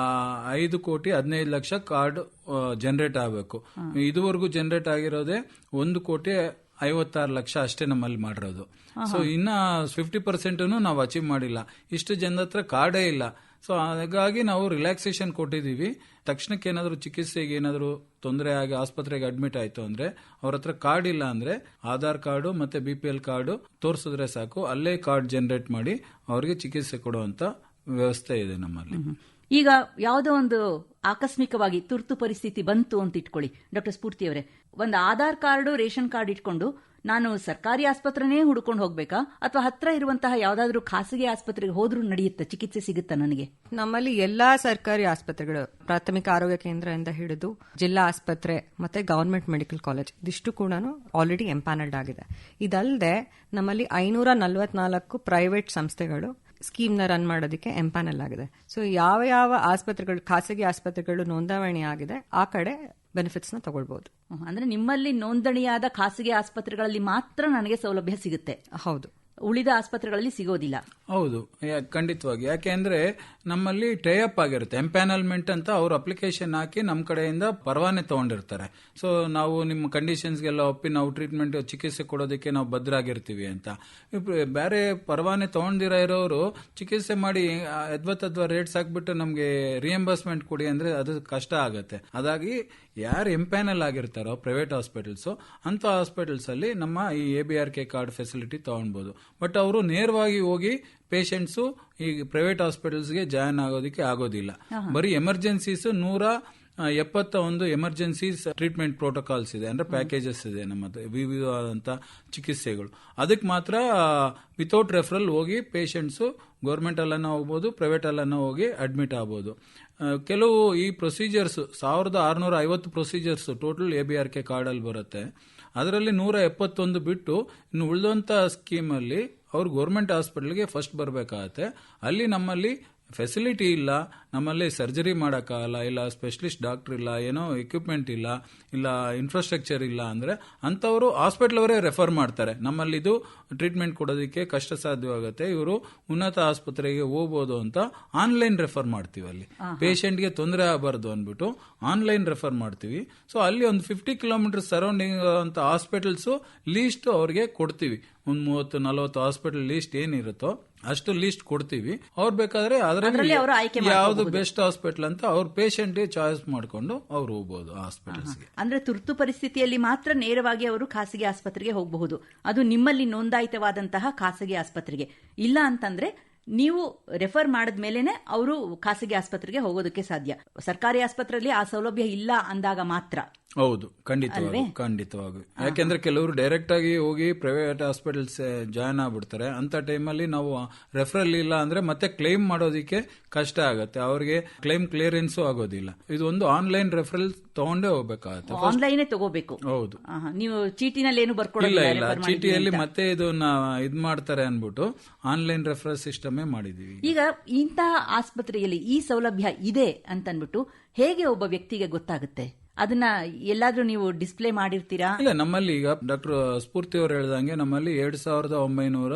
ಐದು ಕೋಟಿ ಹದಿನೈದು ಲಕ್ಷ ಕಾರ್ಡ್ ಜನರೇಟ್ ಆಗಬೇಕು. ಇದುವರೆಗೂ ಜನರೇಟ್ ಆಗಿರೋದೇ ಒಂದು ಕೋಟಿ ಐವತ್ತಾರು ಲಕ್ಷ ಅಷ್ಟೇ ನಮ್ಮಲ್ಲಿ ಮಾಡಿರೋದು. ಸೊ ಇನ್ನ ಫಿಫ್ಟಿ ಪರ್ಸೆಂಟ್ ನಾವು ಅಚೀವ್ ಮಾಡಿಲ್ಲ. ಇಷ್ಟು ಜನದ ಹತ್ರ ಕಾರ್ಡೇ ಇಲ್ಲ. ಸೊ ಹಾಗಾಗಿ ನಾವು ರಿಲ್ಯಾಕ್ಸೇಷನ್ ಕೊಟ್ಟಿದ್ದೀವಿ. ತಕ್ಷಣಕ್ಕೆ ಏನಾದರೂ ಚಿಕಿತ್ಸೆಗೆ ಏನಾದರೂ ತೊಂದರೆ ಆಗಿ ಆಸ್ಪತ್ರೆಗೆ ಅಡ್ಮಿಟ್ ಆಯಿತು ಅಂದ್ರೆ ಅವ್ರ ಹತ್ರ ಕಾರ್ಡ್ ಇಲ್ಲ ಅಂದ್ರೆ ಆಧಾರ್ ಕಾರ್ಡು ಮತ್ತೆ ಬಿ ಪಿ ಎಲ್ ಕಾರ್ಡು ತೋರಿಸಿದ್ರೆ ಸಾಕು. ಅಲ್ಲೇ ಕಾರ್ಡ್ ಜನರೇಟ್ ಮಾಡಿ ಅವರಿಗೆ ಚಿಕಿತ್ಸೆ ಕೊಡುವಂಥ ವ್ಯವಸ್ಥೆ ಇದೆ ನಮ್ಮಲ್ಲಿ. ಈಗ ಯಾವುದೋ ಒಂದು ಆಕಸ್ಮಿಕವಾಗಿ ತುರ್ತು ಪರಿಸ್ಥಿತಿ ಬಂತು ಅಂತ ಇಟ್ಕೊಳ್ಳಿ. ಡಾಕ್ಟರ್ ಸ್ಫೂರ್ತಿಯವರೇ ಒಂದು ಆಧಾರ್ ಕಾರ್ಡು, ರೇಷನ್ ಕಾರ್ಡ್ ಇಟ್ಕೊಂಡು ನಾನು ಸರ್ಕಾರಿ ಆಸ್ಪತ್ರೆನೇ ಹುಡ್ಕೊಂಡು ಹೋಗ್ಬೇಕಾ? ಅಥವಾ ಹತ್ರ ಇರುವಂತಹ ಯಾವ್ದಾದ್ರು ಖಾಸಗಿ ಆಸ್ಪತ್ರೆಗೆ ಹೋದ್ರೂ ನಡೆಯುತ್ತೆ? ಚಿಕಿತ್ಸೆ ಸಿಗುತ್ತಾ ನನಗೆ? ನಮ್ಮಲ್ಲಿ ಎಲ್ಲಾ ಸರ್ಕಾರಿ ಆಸ್ಪತ್ರೆಗಳು, ಪ್ರಾಥಮಿಕ ಆರೋಗ್ಯ ಕೇಂದ್ರದಿಂದ ಹಿಡಿದು ಜಿಲ್ಲಾ ಆಸ್ಪತ್ರೆ ಮತ್ತೆ ಗವರ್ಮೆಂಟ್ ಮೆಡಿಕಲ್ ಕಾಲೇಜ್, ಇದಿಷ್ಟು ಕೂಡ ಆಲ್ರೆಡಿ ಎಂಪ್ಯಾನಲ್ಡ್ ಆಗಿದೆ. ಇದಲ್ಲದೆ ನಮ್ಮಲ್ಲಿ ಐನೂರ ನಲವತ್ನಾಲ್ಕು ಪ್ರೈವೇಟ್ ಸಂಸ್ಥೆಗಳು ಸ್ಕೀಮ್ನ ರನ್ ಮಾಡೋದಕ್ಕೆ ಎಂಪ್ಯಾನಲ್ ಆಗಿದೆ. ಸೊ ಯಾವ ಯಾವ ಆಸ್ಪತ್ರೆಗಳು, ಖಾಸಗಿ ಆಸ್ಪತ್ರೆಗಳು ನೋಂದಾವಣಿ ಆಗಿದೆ, ಆ ಕಡೆ ಬೆನಿಫಿಟ್ಸ್ನ ತಗೊಳ್ಬಹುದು ಅಂದ್ರೆ ನಿಮ್ಮಲ್ಲಿ ನೋಂದಣಿಯಾದ ಖಾಸಗಿ ಆಸ್ಪತ್ರೆಗಳಲ್ಲಿ ಮಾತ್ರ ನನಗೆ ಸೌಲಭ್ಯ ಸಿಗುತ್ತೆ. ಹೌದು. ಉಳಿದ ಆಸ್ಪತ್ರೆಗಳಲ್ಲಿ ಸಿಗೋದಿಲ್ಲ. ಹೌದು ಖಂಡಿತವಾಗಿ. ಯಾಕೆ ಅಂದ್ರೆ ನಮ್ಮಲ್ಲಿ ಟೇಅಪ್ ಆಗಿರುತ್ತೆ. ಎಂಪ್ಯಾನಲ್ಮೆಂಟ್ ಅಂತ ಅವರು ಅಪ್ಲಿಕೇಶನ್ ಹಾಕಿ ನಮ್ಮ ಕಡೆಯಿಂದ ಪರವಾನೆ ತಗೊಂಡಿರ್ತಾರೆ. ಸೊ ನಾವು ನಿಮ್ಮ ಕಂಡೀಷನ್ಸ್ಗೆಲ್ಲ ಒಪ್ಪಿ ನಾವು ಟ್ರೀಟ್ಮೆಂಟ್ ಚಿಕಿತ್ಸೆ ಕೊಡೋದಕ್ಕೆ ನಾವು ಭದ್ರಾಗಿರ್ತೀವಿ ಅಂತ. ಬೇರೆ ಪರವಾನೆ ತಗೊಂಡಿರೋ ಇರೋರು ಚಿಕಿತ್ಸೆ ಮಾಡಿ ಯದ್ವತ್ತದ್ವ ರೇಟ್ಸ್ ಹಾಕ್ಬಿಟ್ಟು ನಮಗೆ ರಿಯಂಬರ್ಸ್ಮೆಂಟ್ ಕೊಡಿ ಅಂದ್ರೆ ಅದು ಕಷ್ಟ ಆಗುತ್ತೆ. ಅದಾಗಿ ಯಾರು ಎಂಪ್ಯಾನಲ್ ಆಗಿರ್ತಾರೋ ಪ್ರೈವೇಟ್ ಹಾಸ್ಪಿಟಲ್ಸ್ ಅಂತ ಹಾಸ್ಪಿಟಲ್ಸ್ ಅಲ್ಲಿ ನಮ್ಮ ಈ A B R K card facility ತಗೊಳ್ಬಹುದು ಬಟ್ ಅವರು ನೇರವಾಗಿ ಹೋಗಿ ಪೇಷಂಟ್ಸು ಈ ಪ್ರೈವೇಟ್ ಹಾಸ್ಪಿಟಲ್ಸ್ಗೆ ಜಾಯ್ನ್ ಆಗೋದಕ್ಕೆ ಆಗೋದಿಲ್ಲ. ಬರೀ ಎಮರ್ಜೆನ್ಸೀಸ್ ನೂರ ಎಪ್ಪತ್ತ ಒಂದು ಎಮರ್ಜೆನ್ಸೀಸ್ ಟ್ರೀಟ್ಮೆಂಟ್ ಪ್ರೋಟೋಕಾಲ್ಸ್ ಇದೆ. ಅಂದ್ರೆ ಪ್ಯಾಕೇಜಸ್ ಇದೆ ನಮ್ಮದು. ವಿವಿಧವಾದಂತಹ ಚಿಕಿತ್ಸೆಗಳು. ಅದಕ್ಕೆ ಮಾತ್ರ ವಿತೌಟ್ ರೆಫರಲ್ ಹೋಗಿ ಪೇಷಂಟ್ಸು ಗೌರ್ಮೆಂಟ್ ಅಲ್ಲನ ಹೋಗ್ಬೋದು ಪ್ರೈವೇಟ್ ಅಲ್ಲನ ಹೋಗಿ ಅಡ್ಮಿಟ್ ಆಗ್ಬೋದು. ಕೆಲವು ಈ ಪ್ರೊಸೀಜರ್ಸ್ ಸಾವಿರದ ಆರುನೂರ ಐವತ್ತು procedures total A B R K ಕಾರ್ಡಲ್ಲಿ ಬರುತ್ತೆ. ಅದರಲ್ಲಿ ನೂರ ಎಪ್ಪತ್ತೊಂದು ಬಿಟ್ಟು ಇನ್ನು ಉಳಿದಂಥ ಸ್ಕೀಮಲ್ಲಿ ಅವ್ರು ಗೌರ್ಮೆಂಟ್ ಹಾಸ್ಪಿಟಲ್ಗೆ ಫಸ್ಟ್ ಬರಬೇಕಾಗತ್ತೆ. ಅಲ್ಲಿ ನಮ್ಮಲ್ಲಿ ಫೆಸಿಲಿಟಿ ಇಲ್ಲ. ನಮ್ಮಲ್ಲಿ ಸರ್ಜರಿ ಮಾಡೋಕ್ಕಾಗಲ್ಲ ಇಲ್ಲ ಸ್ಪೆಷಲಿಸ್ಟ್ ಡಾಕ್ಟರ್ ಇಲ್ಲ ಏನೋ ಎಕ್ವಿಪ್ಮೆಂಟ್ ಇಲ್ಲ ಇಲ್ಲ ಇನ್ಫ್ರಾಸ್ಟ್ರಕ್ಚರ್ ಇಲ್ಲ ಅಂದ್ರೆ ಅಂಥವರು ಹಾಸ್ಪಿಟಲ್ ಅವರೇ ರೆಫರ್ ಮಾಡ್ತಾರೆ. ನಮ್ಮಲ್ಲಿ ಇದು ಟ್ರೀಟ್ಮೆಂಟ್ ಕೊಡೋದಕ್ಕೆ ಕಷ್ಟ ಸಾಧ್ಯವಾಗುತ್ತೆ ಇವರು ಉನ್ನತ ಆಸ್ಪತ್ರೆಗೆ ಹೋಗ್ಬೋದು ಅಂತ ಆನ್ಲೈನ್ ರೆಫರ್ ಮಾಡ್ತೀವಿ ಅಲ್ಲಿ. ಪೇಷಂಟ್ಗೆ ತೊಂದರೆ ಆಗಬಾರ್ದು ಅಂದ್ಬಿಟ್ಟು ಆನ್ಲೈನ್ ರೆಫರ್ ಮಾಡ್ತೀವಿ. ಸೊ ಅಲ್ಲಿ ಒಂದು ಫಿಫ್ಟಿ ಕಿಲೋಮೀಟರ್ ಸರೌಂಡಿಂಗ್ ಅಂತ ಹಾಸ್ಪಿಟಲ್ಸು ಲೀಸ್ಟ್ ಅವ್ರಿಗೆ ಕೊಡ್ತೀವಿ. ಒಂದು ಮೂವತ್ತು ನಲವತ್ತು ಹಾಸ್ಪಿಟಲ್ ಲೀಸ್ಟ್ ಏನಿರುತ್ತೋ ಅಷ್ಟು ಲೀಸ್ಟ್ ಕೊಡ್ತೀವಿ. ಅವ್ರು ಬೇಕಾದ್ರೆ ಅದ್ರಲ್ಲಿ ಯಾವ್ದು ಯಾವ್ದು ಬೆಸ್ಟ್ ಹಾಸ್ಪಿಟಲ್ ಅಂತ ಅವ್ರ ಪೇಷಂಟ್ ಚಾಯ್ಸ್ ಮಾಡ್ಕೊಂಡು ಅವ್ರು ಹೋಗ್ಬೋದು ಹಾಸ್ಪಿಟಲ್ಸ್ಗೆ ಅಂದ್ರೆ ತುರ್ತು ಪರಿಸ್ಥಿತಿಯಲ್ಲಿ ಮಾತ್ರ ನೇರವಾಗಿ ಅವರು ಖಾಸಗಿ ಆಸ್ಪತ್ರೆಗೆ ಹೋಗಬಹುದು. ಅದು ನಿಮ್ಮಲ್ಲಿ ನೋಂದಾಯಿತವಾದಂತಹ ಖಾಸಗಿ ಆಸ್ಪತ್ರೆಗೆ. ಇಲ್ಲ ಅಂತಂದ್ರೆ ನೀವು ರೆಫರ್ ಮಾಡಿದ ಮೇಲೆನೆ ಅವರು ಖಾಸಗಿ ಆಸ್ಪತ್ರೆಗೆ ಹೋಗೋದಕ್ಕೆ ಸಾಧ್ಯ. ಸರ್ಕಾರಿ ಆಸ್ಪತ್ರೆಯಲ್ಲಿ ಆ ಸೌಲಭ್ಯ ಇಲ್ಲ ಅಂದಾಗ ಮಾತ್ರ. ಹೌದು ಖಂಡಿತವಾಗಿ ಖಂಡಿತವಾಗಿ. ಯಾಕೆಂದ್ರೆ ಕೆಲವರು ಡೈರೆಕ್ಟ್ ಆಗಿ ಹೋಗಿ ಪ್ರೈವೇಟ್ ಹಾಸ್ಪಿಟಲ್ಸ್ ಜಾಯ್ನ್ ಆಗ್ಬಿಡ್ತಾರೆ. ಅಂತ ಟೈಮಲ್ಲಿ ನಾವು ರೆಫರಲ್ ಇಲ್ಲ ಅಂದ್ರೆ ಮತ್ತೆ ಕ್ಲೈಮ್ ಮಾಡೋದಕ್ಕೆ ಕಷ್ಟ ಆಗುತ್ತೆ. ಅವ್ರಿಗೆ ಕ್ಲೈಮ್ ಕ್ಲಿಯರೆನ್ಸ್ ಆಗೋದಿಲ್ಲ. ಇದು ಒಂದು ಆನ್ಲೈನ್ ರೆಫರಲ್ ತಗೊಂಡೇ ಹೋಗ್ಬೇಕಾಗುತ್ತೆ. ಆನ್ಲೈನ್ ತಗೋಬೇಕು. ಹೌದು. ಆಹಾ, ನೀವು ಚೀಟಿನಲ್ಲಿ ಏನು ಬರ್ಕೊಡಲ್ಲ ಇಲ್ಲ ಚೀಟಿಯಲ್ಲಿ. ಮತ್ತೆ ಇದನ್ನ ಇದ್ ಮಾಡ್ತಾರೆ ಅನ್ಬಿಟ್ಟು ಆನ್ಲೈನ್ ರೆಫರಲ್ ಸಿಸ್ಟಮೇ ಮಾಡಿದೀವಿ ಈಗ. ಇಂತಹ ಆಸ್ಪತ್ರೆಯಲ್ಲಿ ಈ ಸೌಲಭ್ಯ ಇದೆ ಅಂತ ಅನ್ಬಿಟ್ಟು ಹೇಗೆ ಒಬ್ಬ ವ್ಯಕ್ತಿಗೆ ಗೊತ್ತಾಗುತ್ತೆ? ಅದನ್ನ ಎಲ್ಲಾದ್ರೂ ನೀವು ಡಿಸ್ಪ್ಲೇ ಮಾಡಿರ್ತೀರಾ? ಇಲ್ಲ, ನಮ್ಮಲ್ಲಿ ಈಗ ಡಾಕ್ಟರ್ ಸ್ಫೂರ್ತಿ ಅವರು ಹೇಳ್ದಂಗೆ ನಮ್ಮಲ್ಲಿ ಎರಡ್ ಸಾವಿರದ ಒಂಬೈನೂರ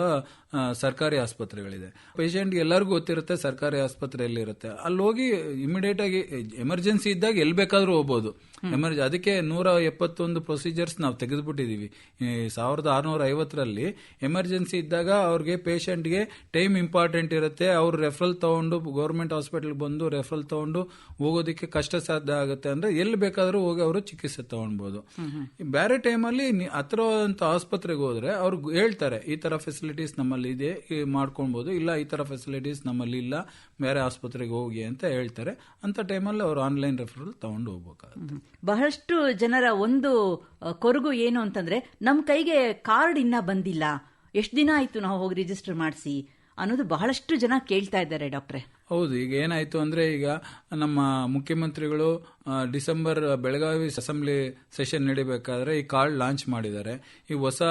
ಸರ್ಕಾರಿ ಆಸ್ಪತ್ರೆಗಳಿದೆ. ಪೇಷಂಟ್ ಎಲ್ಲರಿಗೂ ಗೊತ್ತಿರುತ್ತೆ, ಸರ್ಕಾರಿ ಆಸ್ಪತ್ರೆಯಲ್ಲಿ ಇರುತ್ತೆ ಅಲ್ಲಿ ಹೋಗಿ ಇಮಿಡಿಯೇಟ್ ಆಗಿ ಎಮರ್ಜೆನ್ಸಿ ಇದ್ದಾಗ ಎಲ್ಲಿ ಬೇಕಾದ್ರೂ ಹೋಗ್ಬೋದು. ಎಮರ್ಜಿ ಅದಕ್ಕೆ ನೂರ ಎಪ್ಪತ್ತೊಂದು ಪ್ರೊಸೀಜರ್ಸ್ ನಾವು ತೆಗೆದುಬಿಟ್ಟಿದೀವಿ. ಸಾವಿರದ ಆರುನೂರ ಐವತ್ತರಲ್ಲಿ ಎಮರ್ಜೆನ್ಸಿ ಇದ್ದಾಗ ಅವ್ರಿಗೆ ಪೇಷಂಟ್ಗೆ ಟೈಮ್ ಇಂಪಾರ್ಟೆಂಟ್ ಇರುತ್ತೆ. ಅವ್ರು ರೆಫರಲ್ ತಗೊಂಡು ಗೌರ್ಮೆಂಟ್ ಹಾಸ್ಪಿಟಲ್ ಬಂದು ರೆಫರಲ್ ತಗೊಂಡು ಹೋಗೋದಕ್ಕೆ ಕಷ್ಟ ಸಾಧ್ಯ ಆಗುತ್ತೆ ಅಂದ್ರೆ ಎಲ್ಲಿ ಬೇಕಾದರೂ ಹೋಗಿ ಅವರು ಚಿಕಿತ್ಸೆ ತಗೊಳ್ಬಹುದು ಬೇರೆ ಟೈಮಲ್ಲಿ ಹತ್ರ ಆಸ್ಪತ್ರೆಗೆ ಹೋದ್ರೆ ಅವ್ರು ಹೇಳ್ತಾರೆ ಈ ತರ ಫೆಸಿಲಿಟೀಸ್ ನಮ್ಮಲ್ಲಿ ಇದೆ ಮಾಡ್ಕೊಳ್ಬಹುದು ಇಲ್ಲ ಈ ತರ ಫೆಸಿಲಿಟೀಸ್ ನಮ್ಮಲ್ಲಿ ಇಲ್ಲ ಬೇರೆ ಆಸ್ಪತ್ರೆಗೆ ಹೋಗಿ ಅಂತ ಹೇಳ್ತಾರೆ. ಅಂತ ಟೈಮಲ್ಲಿ ಅವ್ರು ಆನ್ಲೈನ್ ರೆಫರಲ್ ತಗೊಂಡು ಹೋಗ್ಬೇಕಾಗುತ್ತೆ. ಬಹಳಷ್ಟು ಜನರ ಒಂದು ಕೊರಗು ಏನು ಅಂತಂದ್ರೆ ನಮ್ಮ ಕೈಗೆ ಕಾರ್ಡ್ ಇನ್ನ ಬಂದಿಲ್ಲ. ಎಷ್ಟು ದಿನ ಆಯ್ತು ನಾವು ಹೋಗಿ ರಿಜಿಸ್ಟರ್ ಮಾಡಿಸಿ? ಅನ್ನೋದು ಬಹಳಷ್ಟು ಜನ ಕೇಳ್ತಾ ಇದ್ದಾರೆ ಡಾಕ್ಟ್ರೆ. ಹೌದು, ಈಗ ಏನಾಯ್ತು ಅಂದ್ರೆ, ಈಗ ನಮ್ಮ ಮುಖ್ಯಮಂತ್ರಿಗಳು ಡಿಸೆಂಬರ್ ಬೆಳಗಾವಿ ಅಸೆಂಬ್ಲಿ ಸೆಷನ್ ನಡಿಬೇಕಾದ್ರೆ ಈ ಕಾರ್ಡ್ ಲಾಂಚ್ ಮಾಡಿದ್ದಾರೆ. ಈ ಹೊಸ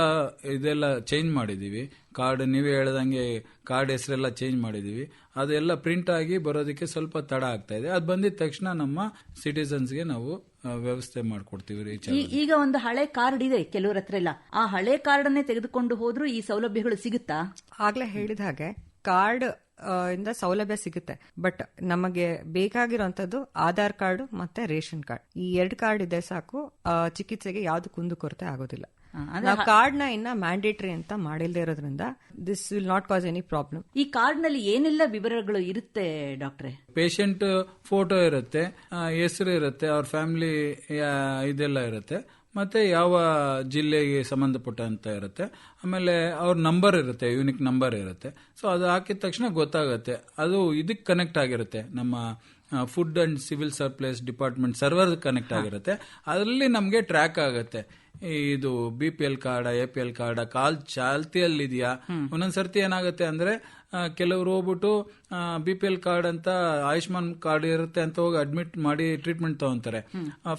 ಇದೆಲ್ಲ ಚೇಂಜ್ ಮಾಡಿದೀವಿ. ಕಾರ್ಡ್, ನೀವೇ ಹೇಳ್ದಂಗೆ ಕಾರ್ಡ್ ಹೆಸರೆಲ್ಲ ಚೇಂಜ್ ಮಾಡಿದೀವಿ. ಅದೆಲ್ಲ ಪ್ರಿಂಟ್ ಆಗಿ ಬರೋದಕ್ಕೆ ಸ್ವಲ್ಪ ತಡ ಆಗ್ತಾ ಇದೆ. ಅದು ಬಂದಿದ ತಕ್ಷಣ ನಮ್ಮ ಸಿಟಿಸನ್ಸ್ಗೆ ನಾವು ವ್ಯವಸ್ಥೆ ಮಾಡಿಕೊಡ್ತೀವಿ ರೀ ಈಗ ಒಂದು ಹಳೆ ಕಾರ್ಡ್ ಇದೆ ಕೆಲವ್ರ ಹತ್ರ ಎಲ್ಲ. ಆ ಹಳೆ ಕಾರ್ಡ್ ಅನ್ನೇ ತೆಗೆದುಕೊಂಡು ಹೋದ್ರು ಈ ಸೌಲಭ್ಯಗಳು ಸಿಗುತ್ತಾ? ಆಗ್ಲೇ ಹೇಳಿದ ಹಾಗೆ ಕಾರ್ಡ್ ಇಂದ ಸೌಲಭ್ಯ ಸಿಗುತ್ತೆ. ಬಟ್ ನಮಗೆ ಬೇಕಾಗಿರುವಂತದ್ದು ಆಧಾರ್ ಕಾರ್ಡ್ ಮತ್ತೆ ರೇಷನ್ ಕಾರ್ಡ್. ಈ ಎರಡು ಕಾರ್ಡ್ ಇದೆ ಸಾಕು. ಚಿಕಿತ್ಸೆಗೆ ಯಾವ್ದು ಕುಂದುಕೊರತೆ ಆಗೋದಿಲ್ಲ. ನಾವು ಕಾರ್ಡ್ನ ಇನ್ನ ಮ್ಯಾಂಡೇಟರಿ ಅಂತ ಮಾಡಿಲ್ಲದೆ ಇರೋದ್ರಿಂದ this will not cause any problem ಈ ಕಾರ್ಡ್ನಲ್ಲಿ ಏನೆಲ್ಲ ವಿವರಗಳು ಇರುತ್ತೆ ಡಾಕ್ಟ್ರೆ? ಪೇಷಂಟ್ ಫೋಟೋ ಇರುತ್ತೆ ಹೆಸರು ಇರುತ್ತೆ ಅವ್ರ ಫ್ಯಾಮಿಲಿ ಇದೆಲ್ಲ ಇರುತ್ತೆ. ಮತ್ತೆ ಯಾವ ಜಿಲ್ಲೆಗೆ ಸಂಬಂಧಪಟ್ಟ ಅಂತ ಇರುತ್ತೆ. ಆಮೇಲೆ ಅವ್ರ ನಂಬರ್ ಇರುತ್ತೆ ಯೂನಿಕ್ ನಂಬರ್ ಇರುತ್ತೆ. ಸೊ ಅದು ಹಾಕಿದ ತಕ್ಷಣ ಗೊತ್ತಾಗುತ್ತೆ. ಅದು ಇದಕ್ಕೆ ಕನೆಕ್ಟ್ ಆಗಿರುತ್ತೆ ನಮ್ಮ food and civil supplies department server connect ಆಗಿರುತ್ತೆ. ಅದರಲ್ಲಿ ನಮಗೆ ಟ್ರ್ಯಾಕ್ ಆಗುತ್ತೆ. ಇದು B P L card A P L card ಕಾಲ್ ಚಾಲ್ತಿಯಲ್ಲಿದೆಯಾ? ಒಂದೊಂದ್ಸರ್ತಿ ಏನಾಗುತ್ತೆ ಅಂದ್ರೆ ಕೆಲವರು ಹೋಗ್ಬಿಟ್ಟು ಬಿ ಪಿ ಎಲ್ ಕಾರ್ಡ್ ಅಂತ ಆಯುಷ್ಮಾನ್ ಕಾರ್ಡ್ ಇರುತ್ತೆ ಅಂತ ಹೋಗಿ ಅಡ್ಮಿಟ್ ಮಾಡಿ ಟ್ರೀಟ್ಮೆಂಟ್ ತಗೊಂತಾರೆ.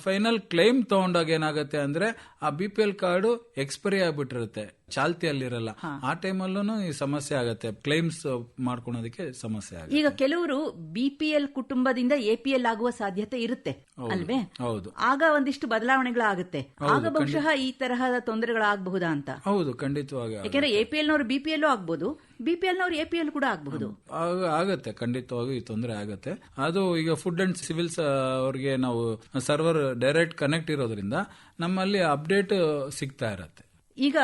ಫೈನಲ್ ಕ್ಲೈಮ್ ತಗೊಂಡಾಗ ಏನಾಗುತ್ತೆ ಅಂದ್ರೆ ಆ B P L card expiry ಆಗ್ಬಿಟ್ಟಿರುತ್ತೆ. ಚಾಲ್ತಿಯಲ್ಲಿರಲ್ಲ ಆ ಟೈಮಲ್ಲೂ ಈ ಸಮಸ್ಯೆ ಆಗುತ್ತೆ. ಕ್ಲೈಮ್ಸ್ ಮಾಡ್ಕೊಳೋದಕ್ಕೆ ಸಮಸ್ಯೆ ಆಗುತ್ತೆ. ಈಗ ಕೆಲವರು ಬಿಪಿಎಲ್ ಕುಟುಂಬದಿಂದ ಎಪಿಎಲ್ ಆಗುವ ಸಾಧ್ಯತೆ ಇರುತ್ತೆ ಅಲ್ವೇ? ಹೌದು. ಆಗ ಒಂದಿಷ್ಟು ಬದಲಾವಣೆಗಳಾಗುತ್ತೆ. ಆಗ ಬಹುಶಃ ಈ ತರಹದ ತೊಂದರೆಗಳಾಗಬಹುದಾ ಅಂತ? ಹೌದು ಖಂಡಿತವಾಗಿ. ಯಾಕೆಂದ್ರೆ ಎಪಿಎಲ್ ನವರು ಬಿಪಿಎಲ್ ಆಗ್ಬಹುದು ಬಿಪಿಎಲ್ ನವರು ಎಪಿಎಲ್ ಕೂಡ ಆಗಬಹುದು. ಆಗುತ್ತೆ ಆಗತ್ತೆ ಖಂಡಿತವಾಗಿ ಈ ತೊಂದರೆ ಆಗತ್ತೆ. ಅದು ಈಗ ಫುಡ್ ಅಂಡ್ ಸಿವಿಲ್ಸ್ ಅವ್ರಿಗೆ ನಾವು ಸರ್ವರ್ ಡೈರೆಕ್ಟ್ ಕನೆಕ್ಟ್ ಇರೋದ್ರಿಂದ ನಮ್ಮಲ್ಲಿ ಅಪ್ಡೇಟ್ ಸಿಗ್ತಾ ಇರತ್ತೆ. ಈಗ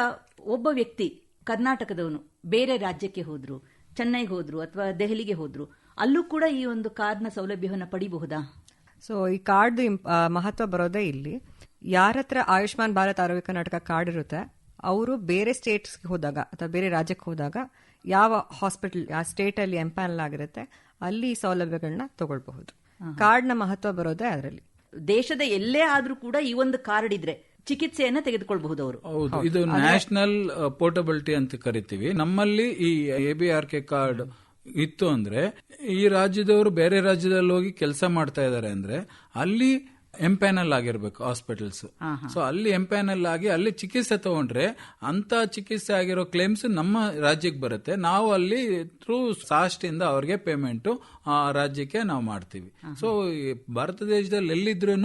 ಒಬ್ಬ ವ್ಯಕ್ತಿ ಕರ್ನಾಟಕದವನು ಬೇರೆ ರಾಜ್ಯಕ್ಕೆ ಹೋದ್ರು ಚೆನ್ನೈಗೆ ಹೋದ್ರು ಅಥವಾ ದೆಹಲಿಗೆ ಹೋದ್ರು ಅಲ್ಲೂ ಕೂಡ ಈ ಒಂದು ಕಾರ್ಡ್ನ ಸೌಲಭ್ಯವನ್ನು ಪಡಿಬಹುದಾ? ಸೊ ಈ ಕಾರ್ಡ್ ಮಹತ್ವ ಬರೋದೇ ಇಲ್ಲಿ. ಯಾರ ಹತ್ರ ಆಯುಷ್ಮಾನ್ ಭಾರತ್ ಆರೋಗ್ಯ ಕರ್ನಾಟಕ ಕಾರ್ಡ್ ಇರುತ್ತೆ ಅವರು ಬೇರೆ ಸ್ಟೇಟ್ಸ್ಗೆ ಹೋದಾಗ ಅಥವಾ ಬೇರೆ ರಾಜ್ಯಕ್ಕೆ ಹೋದಾಗ ಯಾವ ಹಾಸ್ಪಿಟಲ್ ಆ ಸ್ಟೇಟ್ ಅಲ್ಲಿ ಎಂಪ್ಯಾನಲ್ ಆಗಿರುತ್ತೆ ಅಲ್ಲಿ ಈ ಸೌಲಭ್ಯಗಳನ್ನ ತಗೊಳ್ಬಹುದು. ಕಾರ್ಡ್ನ ಮಹತ್ವ ಬರೋದೇ ಅದರಲ್ಲಿ. ದೇಶದ ಎಲ್ಲೇ ಆದ್ರೂ ಕೂಡ ಈ ಒಂದು ಕಾರ್ಡ್ ಇದ್ರೆ ಚಿಕಿತ್ಸೆಯನ್ನ ತೆಗೆದುಕೊಳ್ಳಬಹುದು ಅವರು ಹೌದು. ಇದು ನ್ಯಾಷನಲ್ ಪೋರ್ಟಬಿಲಿಟಿ ಅಂತ ಕರಿತೀವಿ. ನಮ್ಮಲ್ಲಿ ಈ A B R K card ಇತ್ತು ಅಂದ್ರೆ ಈ ರಾಜ್ಯದವರು ಬೇರೆ ರಾಜ್ಯದಲ್ಲಿ ಹೋಗಿ ಕೆಲಸ ಮಾಡ್ತಾ ಇದ್ದಾರೆ ಅಂದ್ರೆ ಅಲ್ಲಿ ಎಂಪ್ಯಾನಲ್ ಆಗಿರ್ಬೇಕು ಹಾಸ್ಪಿಟಲ್ಸ್. ಸೊ ಅಲ್ಲಿ ಎಂಪ್ಯಾನಲ್ ಆಗಿ ಅಲ್ಲಿ ಚಿಕಿತ್ಸೆ ತಗೊಂಡ್ರೆ ಅಂತ ಚಿಕಿತ್ಸೆ ಆಗಿರೋ ಕ್ಲೇಮ್ಸ್ ನಮ್ಮ ರಾಜ್ಯಕ್ಕೆ ಬರುತ್ತೆ. ನಾವು ಅಲ್ಲಿ ಥ್ರೂ ಸಾಸ್ಟ್ ಇಂದ ಅವ್ರಿಗೆ ಪೇಮೆಂಟ್ ಆ ರಾಜ್ಯಕ್ಕೆ ನಾವು ಮಾಡ್ತೀವಿ. ಸೊ ಭಾರತ ದೇಶದಲ್ಲಿ ಎಲ್ಲಿದ್ರು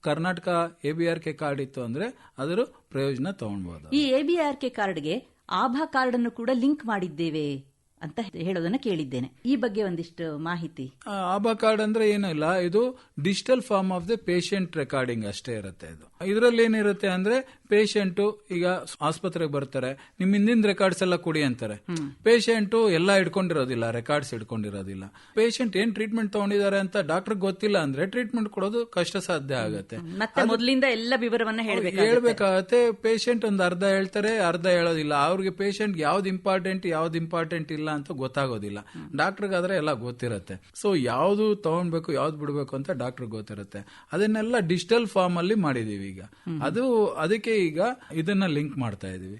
Karnataka A B R K card ಇತ್ತು ಅಂದ್ರೆ ಅದರ ಪ್ರಯೋಜನ ತಗೊಳ್ಬಹುದು. ಈ ಎ ಬಿ ಆರ್ ಕೆ ಕಾರ್ಡ್ಗೆ ಆಭಾ ಕಾರ್ಡ್ ಅನ್ನು ಕೂಡ ಲಿಂಕ್ ಮಾಡಿದ್ದೇವೆ. ಅಂತ ಹೇಳೋದನ್ನ ಕೇಳಿದ್ದೇನೆ. ಈ ಬಗ್ಗೆ ಒಂದಿಷ್ಟು ಮಾಹಿತಿ. ಆಬಾ ಕಾರ್ಡ್ ಅಂದ್ರೆ ಏನಿಲ್ಲ ಇದು digital form of the patient recording ಅಷ್ಟೇ ಇರುತ್ತೆ ಇದು. ಇದರಲ್ಲಿ ಏನಿರುತ್ತೆ ಅಂದ್ರೆ ಪೇಷಂಟ್ ಈಗ ಆಸ್ಪತ್ರೆಗೆ ಬರ್ತಾರೆ ನಿಮ್ ಹಿಂದಿನ ರೆಕಾರ್ಡ್ಸ್ ಎಲ್ಲ ಕೊಡಿ ಅಂತಾರೆ. ಪೇಷಂಟ್ ಎಲ್ಲ ಇಟ್ಕೊಂಡಿರೋದಿಲ್ಲ ರೆಕಾರ್ಡ್ಸ್ ಇಟ್ಕೊಂಡಿರೋದಿಲ್ಲ ಪೇಷಂಟ್ ಏನ್ ಟ್ರೀಟ್ಮೆಂಟ್ ತಗೊಂಡಿದ್ದಾರೆ ಅಂತ ಡಾಕ್ಟರ್ ಗೊತ್ತಿಲ್ಲ ಅಂದ್ರೆ ಟ್ರೀಟ್ಮೆಂಟ್ ಕೊಡೋದು ಕಷ್ಟ ಸಾಧ್ಯ ಆಗುತ್ತೆ. ಮತ್ತೆ ಮೊದಲಿಂದ ಎಲ್ಲ ವಿವರವನ್ನ ಹೇಳ್ಬೇಕು ಹೇಳ್ಬೇಕಾಗತ್ತೆ. ಪೇಷಂಟ್ ಒಂದು ಅರ್ಧ ಹೇಳ್ತಾರೆ ಅರ್ಧ ಹೇಳೋದಿಲ್ಲ. ಅವ್ರಿಗೆ ಪೇಷಂಟ್ ಯಾವ್ದು ಇಂಪಾರ್ಟೆಂಟ್ ಯಾವ್ದು ಇಂಪಾರ್ಟೆಂಟ್ ಇಲ್ಲ. ಅಂತ ಗೊತ್ತಾಗೋದಿಲ್ಲ. ಡಾಕ್ಟರ್ಗಾದ್ರೆ ಎಲ್ಲ ಗೊತ್ತಿರುತ್ತೆ. ಸೊ ಯಾವ್ದು ತಗೊಂಡ್ಬೇಕು ಯಾವ್ದು ಬಿಡ್ಬೇಕು ಅಂತ ಡಾಕ್ಟರ್ ಗೊತ್ತಿರುತ್ತೆ. ಅದನ್ನೆಲ್ಲ ಡಿಜಿಟಲ್ ಫಾರ್ಮ್ ಅಲ್ಲಿ ಮಾಡಿದೀವಿ ಈಗ. ಅದು ಅದಕ್ಕೆ ಈಗ ಇದನ್ನ ಲಿಂಕ್ ಮಾಡ್ತಾ ಇದೀವಿ.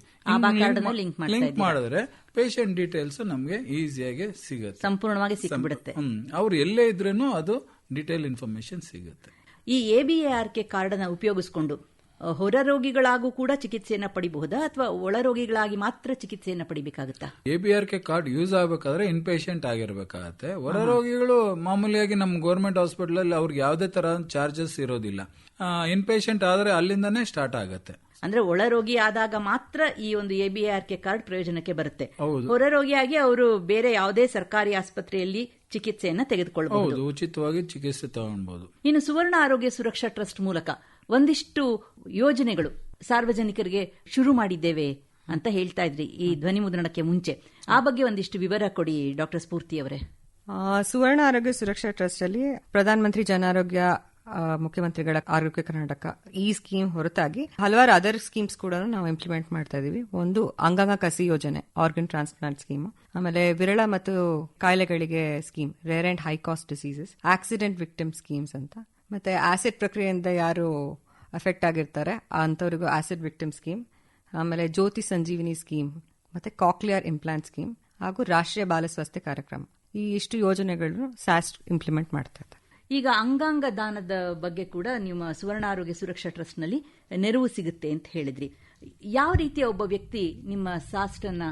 ಲಿಂಕ್ ಮಾಡಿದ್ರೆ ಪೇಷಂಟ್ ಡೀಟೇಲ್ಸ್ ನಮ್ಗೆ ಈಸಿಯಾಗಿ ಸಿಗುತ್ತೆ. ಸಂಪೂರ್ಣವಾಗಿ ಸಿಕ್ಬಿಡುತ್ತೆ. ಅವ್ರು ಎಲ್ಲೇ ಇದ್ರೂ ಅದು ಡೀಟೇಲ್ ಇನ್ಫಾರ್ಮೇಶನ್ ಸಿಗುತ್ತೆ. ಈ ಎಬಿಎಆರ್ ಕೆ ಕಾರ್ಡ್ ಅನ್ನ ಉಪಯೋಗಿಸಿಕೊಂಡು ಹೊರ ರೋಗಿಗಳಾಗೂ ಕೂಡ ಚಿಕಿತ್ಸೆಯನ್ನ ಪಡಿಬಹುದಾ ಅಥವಾ ಒಳ ರೋಗಿಗಳಾಗಿ ಮಾತ್ರ ಚಿಕಿತ್ಸೆಯನ್ನ ಪಡಿಬೇಕಾಗುತ್ತಾ? A B R K card use ಆಗಬೇಕಾದ್ರೆ ಇನ್ ಪೇಷಂಟ್ ಆಗಿರ್ಬೇಕಾಗತ್ತೆ. ಹೊರ ರೋಗಿಗಳು ಮಾಮೂಲಿಯಾಗಿ ನಮ್ಮ ಗೌರ್ಮೆಂಟ್ ಹಾಸ್ಪಿಟಲ್ ಅಲ್ಲಿ ಅವ್ರಿಗೆ ಯಾವುದೇ ತರ ಚಾರ್ಜಸ್ ಇರೋದಿಲ್ಲ. ಇನ್ ಪೇಷಂಟ್ ಆದ್ರೆ ಅಲ್ಲಿಂದಾನೇ ಸ್ಟಾರ್ಟ್ ಆಗುತ್ತೆ. ಅಂದ್ರೆ ಒಳ ರೋಗಿ ಆದಾಗ ಮಾತ್ರ ಈ ಒಂದು ಎಬಿಆರ್ ಕೆ ಕಾರ್ಡ್ ಪ್ರಯೋಜನಕ್ಕೆ ಬರುತ್ತೆ. ಹೊರ ರೋಗಿಯಾಗಿ ಅವರು ಬೇರೆ ಯಾವುದೇ ಸರ್ಕಾರಿ ಆಸ್ಪತ್ರೆಯಲ್ಲಿ ಚಿಕಿತ್ಸೆಯನ್ನ ತೆಗೆದುಕೊಳ್ಳಬಹುದು ಹೌದು ಉಚಿತವಾಗಿ ಚಿಕಿತ್ಸೆ ತಗೊಳ್ಬಹುದು. ಇನ್ನು ಸುವರ್ಣ ಆರೋಗ್ಯ ಸುರಕ್ಷಾ ಟ್ರಸ್ಟ್ ಮೂಲಕ ಒಂದಿಷ್ಟು ಯೋಜನೆಗಳು ಸಾರ್ವಜನಿಕರಿಗೆ ಶುರು ಮಾಡಿದ್ದೇವೆ ಅಂತ ಹೇಳ್ತಾ ಇದ್ರಿ ಈ ಧ್ವನಿ ಮುದ್ರಣಕ್ಕೆ ಮುಂಚೆ. ಆ ಬಗ್ಗೆ ಒಂದಿಷ್ಟು ವಿವರ ಕೊಡಿ ಡಾಕ್ಟರ್ ಸ್ಫೂರ್ತಿ ಅವರೇ. ಸುವರ್ಣ ಆರೋಗ್ಯ ಸುರಕ್ಷಾ ಟ್ರಸ್ಟ್ ಅಲ್ಲಿ ಪ್ರಧಾನಮಂತ್ರಿ ಜನ ಆರೋಗ್ಯ ಆ, ಮುಖ್ಯಮಂತ್ರಿಗಳ ಆರೋಗ್ಯ ಕರ್ನಾಟಕ ಈ ಸ್ಕೀಮ್ ಹೊರತಾಗಿ ಹಲವಾರು ಅದರ್ ಸ್ಕೀಮ್ಸ್ ಕೂಡ ನಾವು ಇಂಪ್ಲಿಮೆಂಟ್ ಮಾಡ್ತಾ ಇದೀವಿ. ಒಂದು ಅಂಗಾಂಗ ಕಸಿ ಯೋಜನೆ ಆರ್ಗನ್ ಟ್ರಾನ್ಸ್ಪ್ಲಾಂಟ್ ಸ್ಕೀಮ್ ಆಮೇಲೆ ವಿರಳ ಮತ್ತು ಕಾಯಿಲೆಗಳಿಗೆ scheme rare and high cost diseases accident victim schemes ಅಂತ. ಮತ್ತೆ ಆಸಿಡ್ ಪ್ರಕ್ರಿಯೆಯಿಂದ ಯಾರು ಅಫೆಕ್ಟ್ ಆಗಿರ್ತಾರೆ ಅಂಥವ್ರಿಗೂ ಆಸಿಡ್ ವಿಕ್ಟಿಮ್ ಸ್ಕೀಮ್ ಆಮೇಲೆ ಜ್ಯೋತಿ ಸಂಜೀವಿನಿ ಸ್ಕೀಮ್ ಮತ್ತೆ ಕಾಕ್ಲಿಯರ್ ಇಂಪ್ಲಾಂಟ್ ಸ್ಕೀಮ್ ಹಾಗೂ ರಾಷ್ಟ್ರೀಯ ಬಾಲ ಸ್ವಾಸ್ಥ್ಯ ಕಾರ್ಯಕ್ರಮ. ಈ ಇಷ್ಟು ಯೋಜನೆಗಳನ್ನು ಸ್ಯಾಸ್ಟ್ ಇಂಪ್ಲಿಮೆಂಟ್ ಮಾಡ್ತಾ ಇದ್ದಾರೆ. ಈಗ ಅಂಗಾಂಗ ದಾನದ ಬಗ್ಗೆ ಕೂಡ ನಿಮ್ಮ ಸುವರ್ಣ ಆರೋಗ್ಯ ಸುರಕ್ಷಾ ಟ್ರಸ್ಟ್ನಲ್ಲಿ ನೆರವು ಸಿಗುತ್ತೆ ಅಂತ ಹೇಳಿದ್ರಿ. ಯಾವ ರೀತಿಯ ಒಬ್ಬ ವ್ಯಕ್ತಿ ನಿಮ್ಮ ಸಾಸ್ಟ್ ಅನ್ನ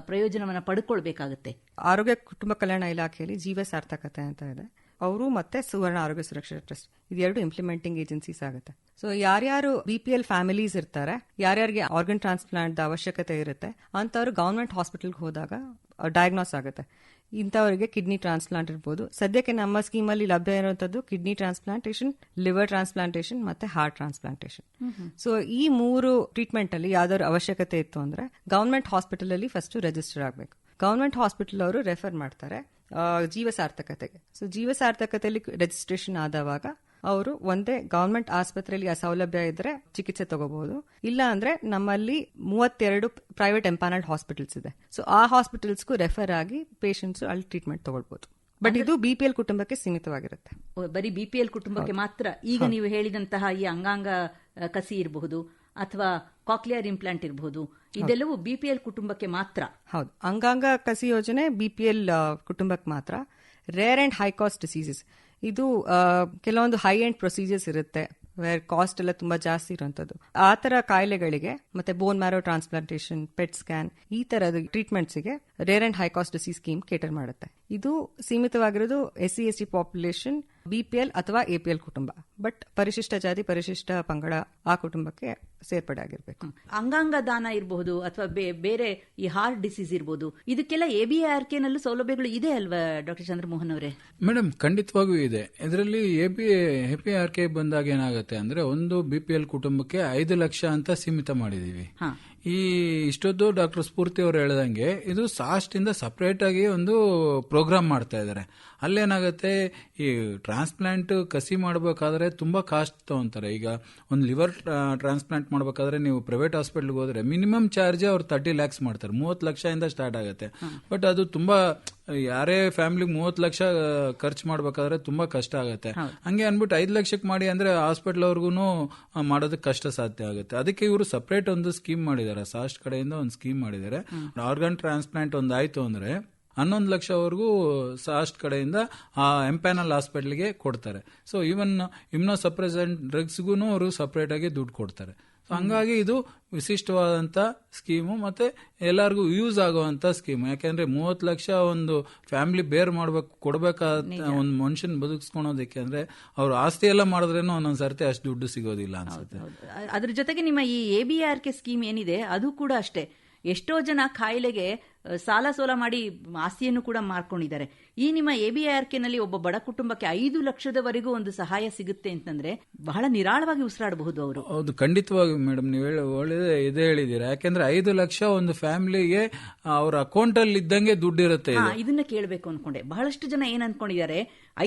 ಪ್ರಯೋಜನವನ್ನ ಪಡ್ಕೊಳ್ಬೇಕಾಗುತ್ತೆ? ಆರೋಗ್ಯ ಕುಟುಂಬ ಕಲ್ಯಾಣ ಇಲಾಖೆಯಲ್ಲಿ ಜೀವ ಸಾರ್ಥಕತೆ ಅಂತ ಇದೆ. ಅವರು ಮತ್ತೆ ಸುವರ್ಣ ಆರೋಗ್ಯ ಸುರಕ್ಷಾ ಟ್ರಸ್ಟ್ ಇದೆರಡು ಇಂಪ್ಲಿಮೆಂಟಿಂಗ್ ಏಜೆನ್ಸೀಸ್ ಆಗುತ್ತೆ. ಸೊ ಯಾರ್ಯಾರು ಬಿ ಪಿ ಎಲ್ ಫ್ಯಾಮಿಲೀಸ್ ಇರ್ತಾರೆ ಯಾರ್ಯಾರಿಗೆ ಆರ್ಗನ್ ಟ್ರಾನ್ಸ್ಪ್ಲಾಂಟ್ ಅವಶ್ಯಕತೆ ಇರುತ್ತೆ ಅಂತವ್ರು ಗೌರ್ಮೆಂಟ್ ಹಾಸ್ಪಿಟಲ್ಗೆ ಹೋದಾಗ ಡಯಾಗ್ನೋಸ್ ಆಗುತ್ತೆ. ಇಂಥವರಿಗೆ ಕಿಡ್ನಿ ಟ್ರಾನ್ಸ್ಪ್ಲಾಂಟ್ ಇರ್ಬೋದು. ಸದ್ಯಕ್ಕೆ ನಮ್ಮ ಸ್ಕೀಮಲ್ಲಿ ಲಭ್ಯ ಇರುವಂತದ್ದು ಕಿಡ್ನಿ ಟ್ರಾನ್ಸ್ಪ್ಲಾಂಟೇಷನ್ ಲಿವರ್ ಟ್ರಾನ್ಸ್ಪ್ಲಾಂಟೇಷನ್ ಮತ್ತೆ ಹಾರ್ಟ್ ಟ್ರಾನ್ಸ್ಪ್ಲಾಂಟೇಷನ್ ಸೊ ಈ ಮೂರು ಟ್ರೀಟ್ಮೆಂಟ್ ಅಲ್ಲಿ ಯಾವ್ದಾದ್ರು ಅವಶ್ಯಕತೆ ಇತ್ತು ಅಂದ್ರೆ ಗೌರ್ಮೆಂಟ್ ಹಾಸ್ಪಿಟಲ್ ಅಲ್ಲಿ ಫಸ್ಟ್ ರಿಜಿಸ್ಟರ್ ಆಗಬೇಕು. ಗೌರ್ಮೆಂಟ್ ಹಾಸ್ಪಿಟಲ್ ಅವರು ರೆಫರ್ ಮಾಡ್ತಾರೆ. ಜೀವ ಸಾರ್ಥಕತೆಗೆ ಸೊ ಜೀವ ಸಾರ್ಥಕತೆಯಲ್ಲಿ ರಿಜಿಸ್ಟ್ರೇಷನ್ ಆದವಾಗ ಅವರು ಒಂದೇ ಗವರ್ಮೆಂಟ್ ಆಸ್ಪತ್ರೆಯಲ್ಲಿ ಆ ಸೌಲಭ್ಯ ಇದ್ರೆ ಚಿಕಿತ್ಸೆ ತಗೋಬಹುದು. ಇಲ್ಲ ಅಂದ್ರೆ ನಮ್ಮಲ್ಲಿ ಮೂವತ್ತೆರಡು ಪ್ರೈವೇಟ್ ಎಂಪಾನಲ್ಡ್ ಹಾಸ್ಪಿಟಲ್ಸ್ ಇದೆ. ಸೊ ಆ ಹಾಸ್ಪಿಟಲ್ಸ್ಗೂ ರೆಫರ್ ಆಗಿ ಪೇಷಂಟ್ಸ್ ಅಲ್ಲಿ ಟ್ರೀಟ್ಮೆಂಟ್ ತಗೊಳ್ಬಹುದು. ಬಟ್ ಇದು ಬಿಪಿಎಲ್ ಕುಟುಂಬಕ್ಕೆ ಸೀಮಿತವಾಗಿರುತ್ತೆ. ಬರೀ ಬಿಪಿಎಲ್ ಕುಟುಂಬಕ್ಕೆ ಮಾತ್ರ ಈಗ ನೀವು ಹೇಳಿದಂತಹ ಈ ಅಂಗಾಂಗ ಕಸಿ ಇರಬಹುದು ಅಥವಾ ಕಾಕ್ಲಿಯರ್ ಇಂಪ್ಲಾಂಟ್ ಇರಬಹುದು ಇದೆಲ್ಲವೂ ಬಿಪಿಎಲ್ ಕುಟುಂಬಕ್ಕೆ ಮಾತ್ರ. ಹೌದು. ಅಂಗಾಂಗ ಕಸಿ ಯೋಜನೆ ಬಿಪಿಎಲ್ ಕುಟುಂಬಕ್ಕೆ ಮಾತ್ರ. Rare and high cost diseases. ಇದು ಕೆಲವೊಂದು ಹೈ ಎಂಡ್ ಪ್ರೊಸೀಜರ್ಸ್ ಇರುತ್ತೆ, ವೇರ್ ಕಾಸ್ಟ್ ಎಲ್ಲ ತುಂಬಾ ಜಾಸ್ತಿ ಇರುವಂತದ್ದು. ಆ ತರ ಕಾಯಿಲೆಗಳಿಗೆ, ಮತ್ತೆ bone marrow transplantation PET scan ಈ ತರದ ಟ್ರೀಟ್ಮೆಂಟ್ಸ್ಗೆ rare and high cost disease scheme cater ಮಾಡುತ್ತೆ. ಇದು ಸೀಮಿತವಾಗಿರೋದು S C S T population BPL ಅಥವಾ ಎಪಿಎಲ್ ಕುಟುಂಬ. ಬಟ್ ಪರಿಶಿಷ್ಟ ಜಾತಿ, ಪರಿಶಿಷ್ಟ ಪಂಗಡ ಆ ಕುಟುಂಬಕ್ಕೆ ಸೇರ್ಪಡೆ ಆಗಿರ್ಬೇಕು ಅಂಗಾಂಗ ದಾನ ಇರಬಹುದು ಅಥವಾ ಬೇ- ಬೇರೆ ಈ ಹಾರ್ಟ್ ಡಿಸೀಸ್ ಇರಬಹುದು ಇದಕ್ಕೆಲ್ಲ ಎಬಿಆರ್ ನಲ್ಲೂ ಸೌಲಭ್ಯಗಳು ಇದೆ ಅಲ್ವಾ ಡಾಕ್ಟರ್ ಚಂದ್ರಮೋಹನ್ ಅವರೇ? ಮೇಡಮ್ ಖಂಡಿತವಾಗೂ ಇದೆ. ಇದರಲ್ಲಿ A P AP R K ಬಂದಾಗ ಏನಾಗುತ್ತೆ ಅಂದ್ರೆ ಒಂದು ಬಿ ಪಿ ಎಲ್ ಕುಟುಂಬಕ್ಕೆ ಐದು ಲಕ್ಷ ಅಂತ ಸೀಮಿತ ಮಾಡಿದೀವಿ. ಹಾ. ಈ ಇಷ್ಟೊತ್ತು ಡಾಕ್ಟರ್ ಸ್ಫೂರ್ತಿ ಅವರು ಹೇಳ್ದಂಗೆ ಇದು ಸಾಸ್ಟಿಂದ ಸಪ್ರೇಟಾಗಿ ಸಪರೇಟ್ ಆಗಿ ಒಂದು ಪ್ರೋಗ್ರಾಮ್ ಮಾಡ್ತಾ ಇದ್ದಾರೆ ಅಲ್ಲೇನಾಗುತ್ತೆ ಈ ಟ್ರಾನ್ಸ್ಪ್ಲಾಂಟ್ ಕಸಿ ಮಾಡಬೇಕಾದ್ರೆ ತುಂಬಾ ಕಾಸ್ಟ್ ತಗೊಂತಾರೆ. ಈಗ ಒಂದು ಲಿವರ್ ಟ್ರಾನ್ಸ್ಪ್ಲಾಂಟ್ ಮಾಡಬೇಕಾದ್ರೆ ನೀವು ಪ್ರೈವೇಟ್ ಹಾಸ್ಪಿಟ್ಲ್ಗೆ ಹೋದ್ರೆ ಮಿನಿಮಮ್ ಚಾರ್ಜ್ ಅವ್ರು ತರ್ಟಿ ಲ್ಯಾಕ್ಸ್ ಮಾಡ್ತಾರೆ. ಮೂವತ್ತು ಲಕ್ಷದಿಂದ ಸ್ಟಾರ್ಟ್ ಆಗುತ್ತೆ. ಬಟ್ ಅದು ತುಂಬಾ ಯಾರೇ ಫ್ಯಾಮಿಲಿ ಮೂವತ್ತು ಲಕ್ಷ ಖರ್ಚು ಮಾಡ್ಬೇಕಾದ್ರೆ ತುಂಬಾ ಕಷ್ಟ ಆಗುತ್ತೆ. ಹಂಗೆ ಅನ್ಬಿಟ್ಟು ಐದು ಲಕ್ಷಕ್ಕೆ ಮಾಡಿ ಅಂದ್ರೆ ಹಾಸ್ಪಿಟಲ್ ಅವ್ರಿಗೂ ಮಾಡೋದಕ್ಕೆ ಕಷ್ಟ ಸಾಧ್ಯ ಆಗುತ್ತೆ. ಅದಕ್ಕೆ ಇವರು ಸಪ್ರೇಟ್ ಒಂದು ಸ್ಕೀಮ್ ಮಾಡಿದ್ದಾರೆ. ಸಾಸ್ಟ್ ಕಡೆಯಿಂದ ಒಂದು ಸ್ಕೀಮ್ ಮಾಡಿದ್ದಾರೆ. ಆರ್ಗನ್ ಟ್ರಾನ್ಸ್ಪ್ಲಾಂಟ್ ಒಂದು ಆಯ್ತು ಅಂದ್ರೆ ಹನ್ನೊಂದು ಲಕ್ಷವರೆಗೂ ಸಾಸ್ಟ್ ಕಡೆಯಿಂದ ಆ ಎಂಪ್ಯಾನಲ್ ಹಾಸ್ಪಿಟಲ್ಗೆ ಕೊಡ್ತಾರೆ. ಸೊ ಈವನ್ ಇಮ್ನೋ ಸಪ್ರೆಸೆಂಟ್ ಡ್ರಗ್ಸ್ಗೂ ಅವರು ಸಪರೇಟ್ ಆಗಿ ದುಡ್ಡು ಕೊಡ್ತಾರೆ. ಸೊ ಹಂಗಾಗಿ ಇದು ವಿಶಿಷ್ಟವಾದಂತ ಸ್ಕೀಮು ಮತ್ತೆ ಎಲ್ಲರಿಗೂ ಯೂಸ್ ಆಗುವಂತ ಸ್ಕೀಮ್ ಯಾಕೆಂದ್ರೆ ಮೂವತ್ತು ಲಕ್ಷ ಒಂದು ಫ್ಯಾಮಿಲಿ ಬೇರ್ ಮಾಡ್ಬೇಕು ಕೊಡ್ಬೇಕಾದ ಒಂದು ಮನುಷ್ಯನ ಬದುಕಿಸ್ಕೊಳೋದಕ್ಕೆ ಅಂದ್ರೆ ಅವ್ರು ಆಸ್ತಿ ಎಲ್ಲ ಮಾಡಿದ್ರೇನು ಒಂದೊಂದ್ ಸರ್ತಿ ಅಷ್ಟು ದುಡ್ಡು ಸಿಗೋದಿಲ್ಲ ಅನ್ಸುತ್ತೆ. ಅದ್ರ ಜೊತೆಗೆ ನಿಮ್ಮ ಈ A B R K scheme ಏನಿದೆ ಅದು ಕೂಡ ಅಷ್ಟೇ. ಎಷ್ಟೋ ಜನ ಕಾಯಿಲೆಗೆ ಸಾಲ ಸೋಲ ಮಾಡಿ ಆಸ್ತಿಯನ್ನು ಕೂಡ ಮಾರ್ಕೊಂಡಿದ್ದಾರೆ. ಈ ನಿಮ್ಮ ಎಬಿಆರ್ನಲ್ಲಿ ಒಬ್ಬ ಬಡ ಕುಟುಂಬಕ್ಕೆ ಐದು ಲಕ್ಷದವರೆಗೂ ಒಂದು ಸಹಾಯ ಸಿಗುತ್ತೆ ಅಂತಂದ್ರೆ ಬಹಳ ನಿರಾಳವಾಗಿ ಉಸಿರಾಡಬಹುದು ಅವರು. ಹೌದು ಖಂಡಿತವಾಗಿ ಮೇಡಮ್ ನೀವು ಹೇಳಿ ಒಳ್ಳೆ ಇದೇ ಹೇಳಿದ್ದೀರಾ. ಯಾಕೆಂದ್ರೆ ಐದು ಲಕ್ಷ ಒಂದು ಫ್ಯಾಮಿಲಿಗೆ ಅವ್ರ ಅಕೌಂಟ್ ಅಲ್ಲಿ ಇದ್ದಂಗೆ ದುಡ್ಡು ಇರುತ್ತೆ ಹಾ ಇದನ್ನ ಕೇಳಬೇಕು ಅನ್ಕೊಂಡೆ. ಬಹಳಷ್ಟು ಜನ ಏನ್ ಅನ್ಕೊಂಡಿದ್ದಾರೆ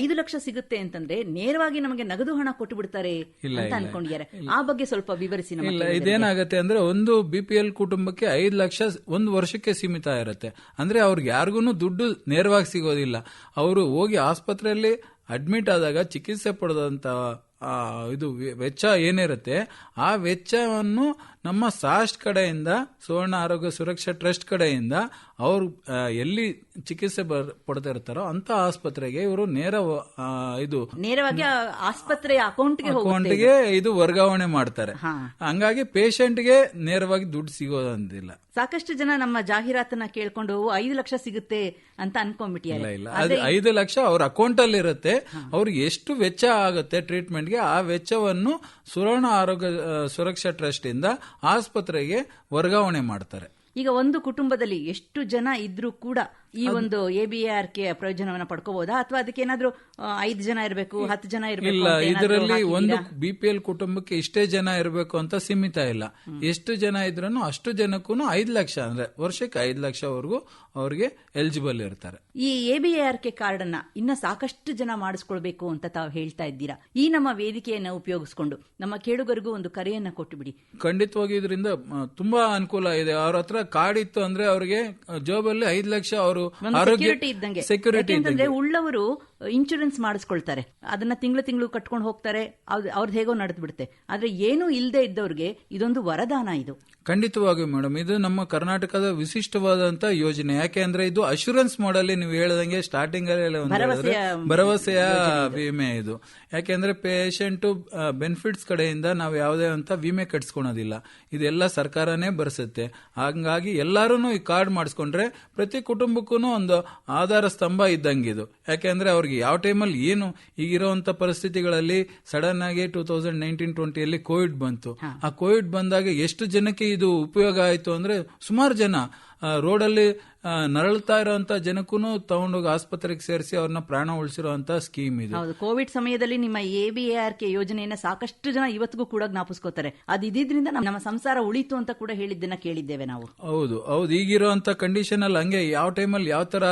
ಐದು ಲಕ್ಷ ಸಿಗುತ್ತೆ ಅಂತಂದ್ರೆ ನೇರವಾಗಿ ನಮಗೆ ನಗದು ಹಣ ಕೊಟ್ಟು ಬಿಡ್ತಾರೆ ಅಂತ ಅನ್ಕೊಂಡಿದ್ದಾರೆ. ಆ ಬಗ್ಗೆ ಸ್ವಲ್ಪ ವಿವರಿಸಿ ಇದೇನಾಗುತ್ತೆ ಇಲ್ಲ ಕೇಳುಗರಿಗೆ. ಇದೇನಾಗತ್ತೆ ಅಂದ್ರೆ ಒಂದು ಬಿ ಪಿ ಎಲ್ ಕುಟುಂಬಕ್ಕೆ ಐದು ಲಕ್ಷ ಒಂದು ವರ್ಷಕ್ಕೆ ಸೀಮಿತ ಇರುತ್ತೆ. ಅಂದ್ರೆ ಅವ್ರಿಗೆ ಯಾರಿಗೂ ದುಡ್ಡು ನೇರವಾಗಿ ಸಿಗೋದಿಲ್ಲ. ಅವರು ಹೋಗಿ ಆಸ್ಪತ್ರೆಯಲ್ಲಿ ಅಡ್ಮಿಟ್ ಆದಾಗ ಚಿಕಿತ್ಸೆ ಪಡೆದಂತ ಆ, ಇದು ವೆಚ್ಚ ಏನಿರುತ್ತೆ ಆ ವೆಚ್ಚವನ್ನು ನಮ್ಮ ಸಾಸ್ಟ್ ಕಡೆಯಿಂದ ಸುವರ್ಣ ಆರೋಗ್ಯ ಸುರಕ್ಷಾ ಟ್ರಸ್ಟ್ ಕಡೆಯಿಂದ ಅವರು ಎಲ್ಲಿ ಚಿಕಿತ್ಸೆ ಪಡ್ತಾ ಇರ್ತಾರೋ ಅಂತ ಆಸ್ಪತ್ರೆಗೆ ಇವರು ನೇರ ಇದು ನೇರವಾಗಿ ಆಸ್ಪತ್ರೆಯ ಅಕೌಂಟ್ಗೆ ಅಕೌಂಟ್ಗೆ ಇದು ವರ್ಗಾವಣೆ ಮಾಡ್ತಾರೆ. ಹಂಗಾಗಿ ಪೇಷಂಟ್ಗೆ ನೇರವಾಗಿ ದುಡ್ಡು ಸಿಗೋದಂತಿಲ್ಲ ಸಾಕಷ್ಟು ಜನ ನಮ್ಮ ಜಾಹೀರಾತನ್ನ ಕೇಳ್ಕೊಂಡು "ಓ, ಐದು ಲಕ್ಷ ಸಿಗುತ್ತೆ ಅಂತ ಇಲ್ಲ ಇಲ್ಲ. ಐದು ಲಕ್ಷ ಅವ್ರ ಅಕೌಂಟ್ ಅಲ್ಲಿ ಇರುತ್ತೆ ಅವ್ರಿಗೆ ಎಷ್ಟು ವೆಚ್ಚ ಆಗುತ್ತೆ ಟ್ರೀಟ್ಮೆಂಟ್ಗೆ ಆ ವೆಚ್ಚವನ್ನು ಸುವರ್ಣ ಆರೋಗ್ಯ ಸುರಕ್ಷಾ ಟ್ರಸ್ಟ್ ಇಂದ ಆಸ್ಪತ್ರೆಗೆ ವರ್ಗಾವಣೆ ಮಾಡ್ತಾರೆ. ಈಗ ಒಂದು ಕುಟುಂಬದಲ್ಲಿ ಎಷ್ಟು ಜನ ಇದ್ರೂ ಕೂಡ ಈ ಒಂದು ಎಬಿಆರ್ ಕೆ ಪ್ರಯೋಜನವನ್ನ ಪಡ್ಕೋಬಹುದಾ ಅಥವಾ ಅದಕ್ಕೆ ಏನಾದ್ರೂ ಐದು ಜನ ಇರಬೇಕು ಹತ್ತು ಜನ ಇರಬೇಕು ಇಲ್ಲ ಇದರಲ್ಲಿ ಒಂದು ಬಿ ಪಿ ಎಲ್ ಕುಟುಂಬಕ್ಕೆ ಇಷ್ಟೇ ಜನ ಇರಬೇಕು ಅಂತ ಸೀಮಿತ ಇಲ್ಲ. ಎಷ್ಟು ಜನ ಇದ್ರೂ ಅಷ್ಟು ಜನಕ್ಕೂ ಐದು ಲಕ್ಷ ಅಂದ್ರೆ ವರ್ಷಕ್ಕೆ ಐದು ಲಕ್ಷವರೆಗೂ ಅವರಿಗೆ ಎಲಿಜಿಬಲ್ ಇರ್ತಾರೆ. ಈ ಎಬಿಆರ್ ಕೆ ಕಾರ್ಡ್ ಅನ್ನ ಇನ್ನ ಸಾಕಷ್ಟು ಜನ ಮಾಡಿಸ್ಕೊಳ್ಬೇಕು ಅಂತ ತಾವು ಹೇಳ್ತಾ ಇದ್ದೀರಾ? ಈ ನಮ್ಮ ವೇದಿಕೆಯನ್ನ ಉಪಯೋಗಿಸಿಕೊಂಡು ನಮ್ಮ ಕೇಳುಗರಿಗೂ ಒಂದು ಕರೆಯನ್ನ ಕೊಟ್ಟು ಬಿಡಿ ಖಂಡಿತವಾಗಿ ಇದರಿಂದ ತುಂಬಾ ಅನುಕೂಲ ಇದೆ. ಅವ್ರ ಹತ್ರ ಕಾರ್ಡ್ ಇತ್ತು ಅಂದ್ರೆ ಅವ್ರಿಗೆ ಜೋಬಲ್ಲಿ ಐದು ಲಕ್ಷ ಅವರು ಸೆಕ್ಯೂರಿಟಿ ಇದ್ದಂಗೆ. ಸೆಕ್ಯೂರಿಟಿ ಅಂತಂದ್ರೆ ಉಳ್ಳವರು ಇನ್ಶೂರೆನ್ಸ್ ಮಾಡಿಸ್ಕೊಳ್ತಾರೆ. ಅದನ್ನ ತಿಂಗಳು ತಿಂಗಳು ಕಟ್ಕೊಂಡು ಹೋಗ್ತಾರೆ. ಅವ್ರ್- ಅವ್ರದ್ದು ಹೇಗೋ ನಡೆದ್ಬಿಡುತ್ತೆ. ಆದ್ರೆ ಏನೂ ಇಲ್ಲದೆ ಇದ್ದವ್ರಿಗೆ ಇದೊಂದು ವರದಾನ ಇದು. ಖಂಡಿತವಾಗಿ ಮೇಡಮ್ ಇದು ನಮ್ಮ ಕರ್ನಾಟಕದ ವಿಶಿಷ್ಟವಾದಂತ ಯೋಜನೆ. ಯಾಕೆ ಅಂದ್ರೆ ಇದು ಅಶೂರೆನ್ಸ್ ಮಾಡಲ್ ನೀವು ಹೇಳ್ದಂಗೆ ಸ್ಟಾರ್ಟಿಂಗ್ ಅಲ್ಲಿ ಭರವಸೆಯ ವಿಮೆ ಇದು. ಯಾಕೆಂದ್ರೆ ಪೇಷಂಟ್ ಬೆನಿಫಿಟ್ಸ್ ಕಡೆಯಿಂದ ನಾವು ಯಾವುದೇ ಅಂತ ವಿಮೆ ಕಟ್ಸ್ಕೊಳೋದಿಲ್ಲ. ಇದೆಲ್ಲ ಸರ್ಕಾರನೇ ಬರ್ಸುತ್ತೆ. ಹಂಗಾಗಿ ಎಲ್ಲಾರು ಈ ಕಾರ್ಡ್ ಮಾಡಿಸ್ಕೊಂಡ್ರೆ ಪ್ರತಿ ಕುಟುಂಬಕ್ಕೂ ಒಂದು ಆಧಾರ ಸ್ತಂಭ ಇದ್ದಂಗೆ ಇದು. ಯಾಕೆಂದ್ರೆ ಅವ್ರಿಗೆ ಯಾವ ಟೈಮಲ್ಲಿ ಏನು ಈಗಿರುವಂತ ಪರಿಸ್ಥಿತಿಗಳಲ್ಲಿ ಸಡನ್ ಆಗಿ ಟೂ ತೌಸಂಡ್ ನೈನ್ಟೀನ್ ಟ್ವೆಂಟಿಯಲ್ಲಿ ಕೋವಿಡ್ ಬಂತು. ಆ ಕೋವಿಡ್ ಬಂದಾಗ ಎಷ್ಟು ಜನಕ್ಕೆ ಇದು ಉಪಯೋಗ ಆಯ್ತು ಅಂದ್ರೆ ಸುಮಾರು ಜನ ರೋಡಲ್ಲಿ ನರಳ್ತಾ ಇರೋಂತ ಜನಕ್ಕೂ ತಗೊಂಡೋಗಿ ಆಸ್ಪತ್ರೆಗೆ ಸೇರಿಸಿ ಅವ್ರನ್ನ ಪ್ರಾಣ ಉಳಿಸಿರುವಂತ ಸ್ಕೀಮ್ ಇದು. ಹೌದು ಕೋವಿಡ್ ಸಮಯದಲ್ಲಿ ನಿಮ್ಮ ಎ ಬಿ ಆರ್ ಕೆ ಯೋಜನೆಯನ್ನ ಸಾಕಷ್ಟು ಜನ ಇವತ್ತಿಗೂ ಕೂಡ ಜ್ಞಾಪಿಸ್ಕೋತಾರೆ. ಅದು ಇದ್ರಿಂದ ನಮ್ಮ ಸಂಸಾರ ಉಳಿತು ಅಂತ ಕೂಡ ಹೇಳಿದ್ದನ್ನ ಕೇಳಿದ್ದೇವೆ ನಾವು. ಹೌದು ಹೌದು ಈಗಿರುವಂತ ಕಂಡೀಷನ್ ಅಲ್ಲಿ ಹಂಗೆ ಯಾವ ಟೈಮಲ್ಲಿ ಯಾವ ತರ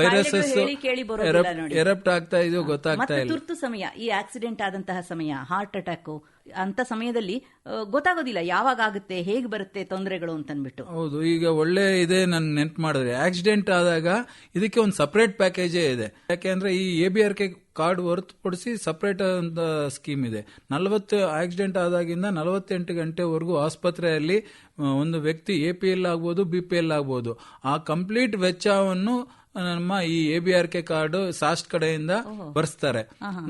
ವೈರಸ್ ವೈರಸಸ್. ಎರಪ್ಟ್ ಆಗ್ತಾ ಇದೆಯೋ ಗೊತ್ತಾಗ್ತಾ ಇಲ್ಲ. ತುರ್ತು ಸಮಯ ಈ ಆಕ್ಸಿಡೆಂಟ್ ಆದಂತಹ ಸಮಯ ಹಾರ್ಟ್ ಅಟ್ಯಾಕ್ ಅಂತ ಸಮಯದಲ್ಲಿ ಗೊತ್ತಾಗೋದಿಲ್ಲ ಯಾವಾಗ ಆಗುತ್ತೆ, ಹೇಗೆ ಬರುತ್ತೆ ತೊಂದರೆಗಳು ಅಂತನ್ಬಿಟ್ಟು. ಹೌದು, ಈಗ ಒಳ್ಳೆ ಇದೆ ನನ್ ನೆನ್ಪು ಮಾಡಿದ್ರೆ. ಆಕ್ಸಿಡೆಂಟ್ ಆದಾಗ ಇದಕ್ಕೆ ಒಂದು ಸಪರೇಟ್ ಪ್ಯಾಕೇಜೇ ಇದೆ. ಯಾಕೆಂದ್ರೆ ಈ A B R K card ಹೊರತುಪಡಿಸಿ ಸಪರೇಟ್ ಅಂತ ಸ್ಕೀಮ್ ಇದೆ. ನಲವತ್ತು ಆಕ್ಸಿಡೆಂಟ್ ಆದಾಗಿಂದ ನಲವತ್ತೆಂಟು ಗಂಟೆವರೆಗೂ ಆಸ್ಪತ್ರೆಯಲ್ಲಿ ಒಂದು ವ್ಯಕ್ತಿ ಎ ಪಿ ಎಲ್ ಆಗ್ಬೋದು ಬಿ ಪಿ ಎಲ್ ಆಗ್ಬೋದು. ಆ ಕಂಪ್ಲೀಟ್ ವೆಚ್ಚವನ್ನು ನಮ್ಮ ಈ A B R K card SAST ಕಡೆಯಿಂದ ಬರ್ಸ್ತಾರೆ.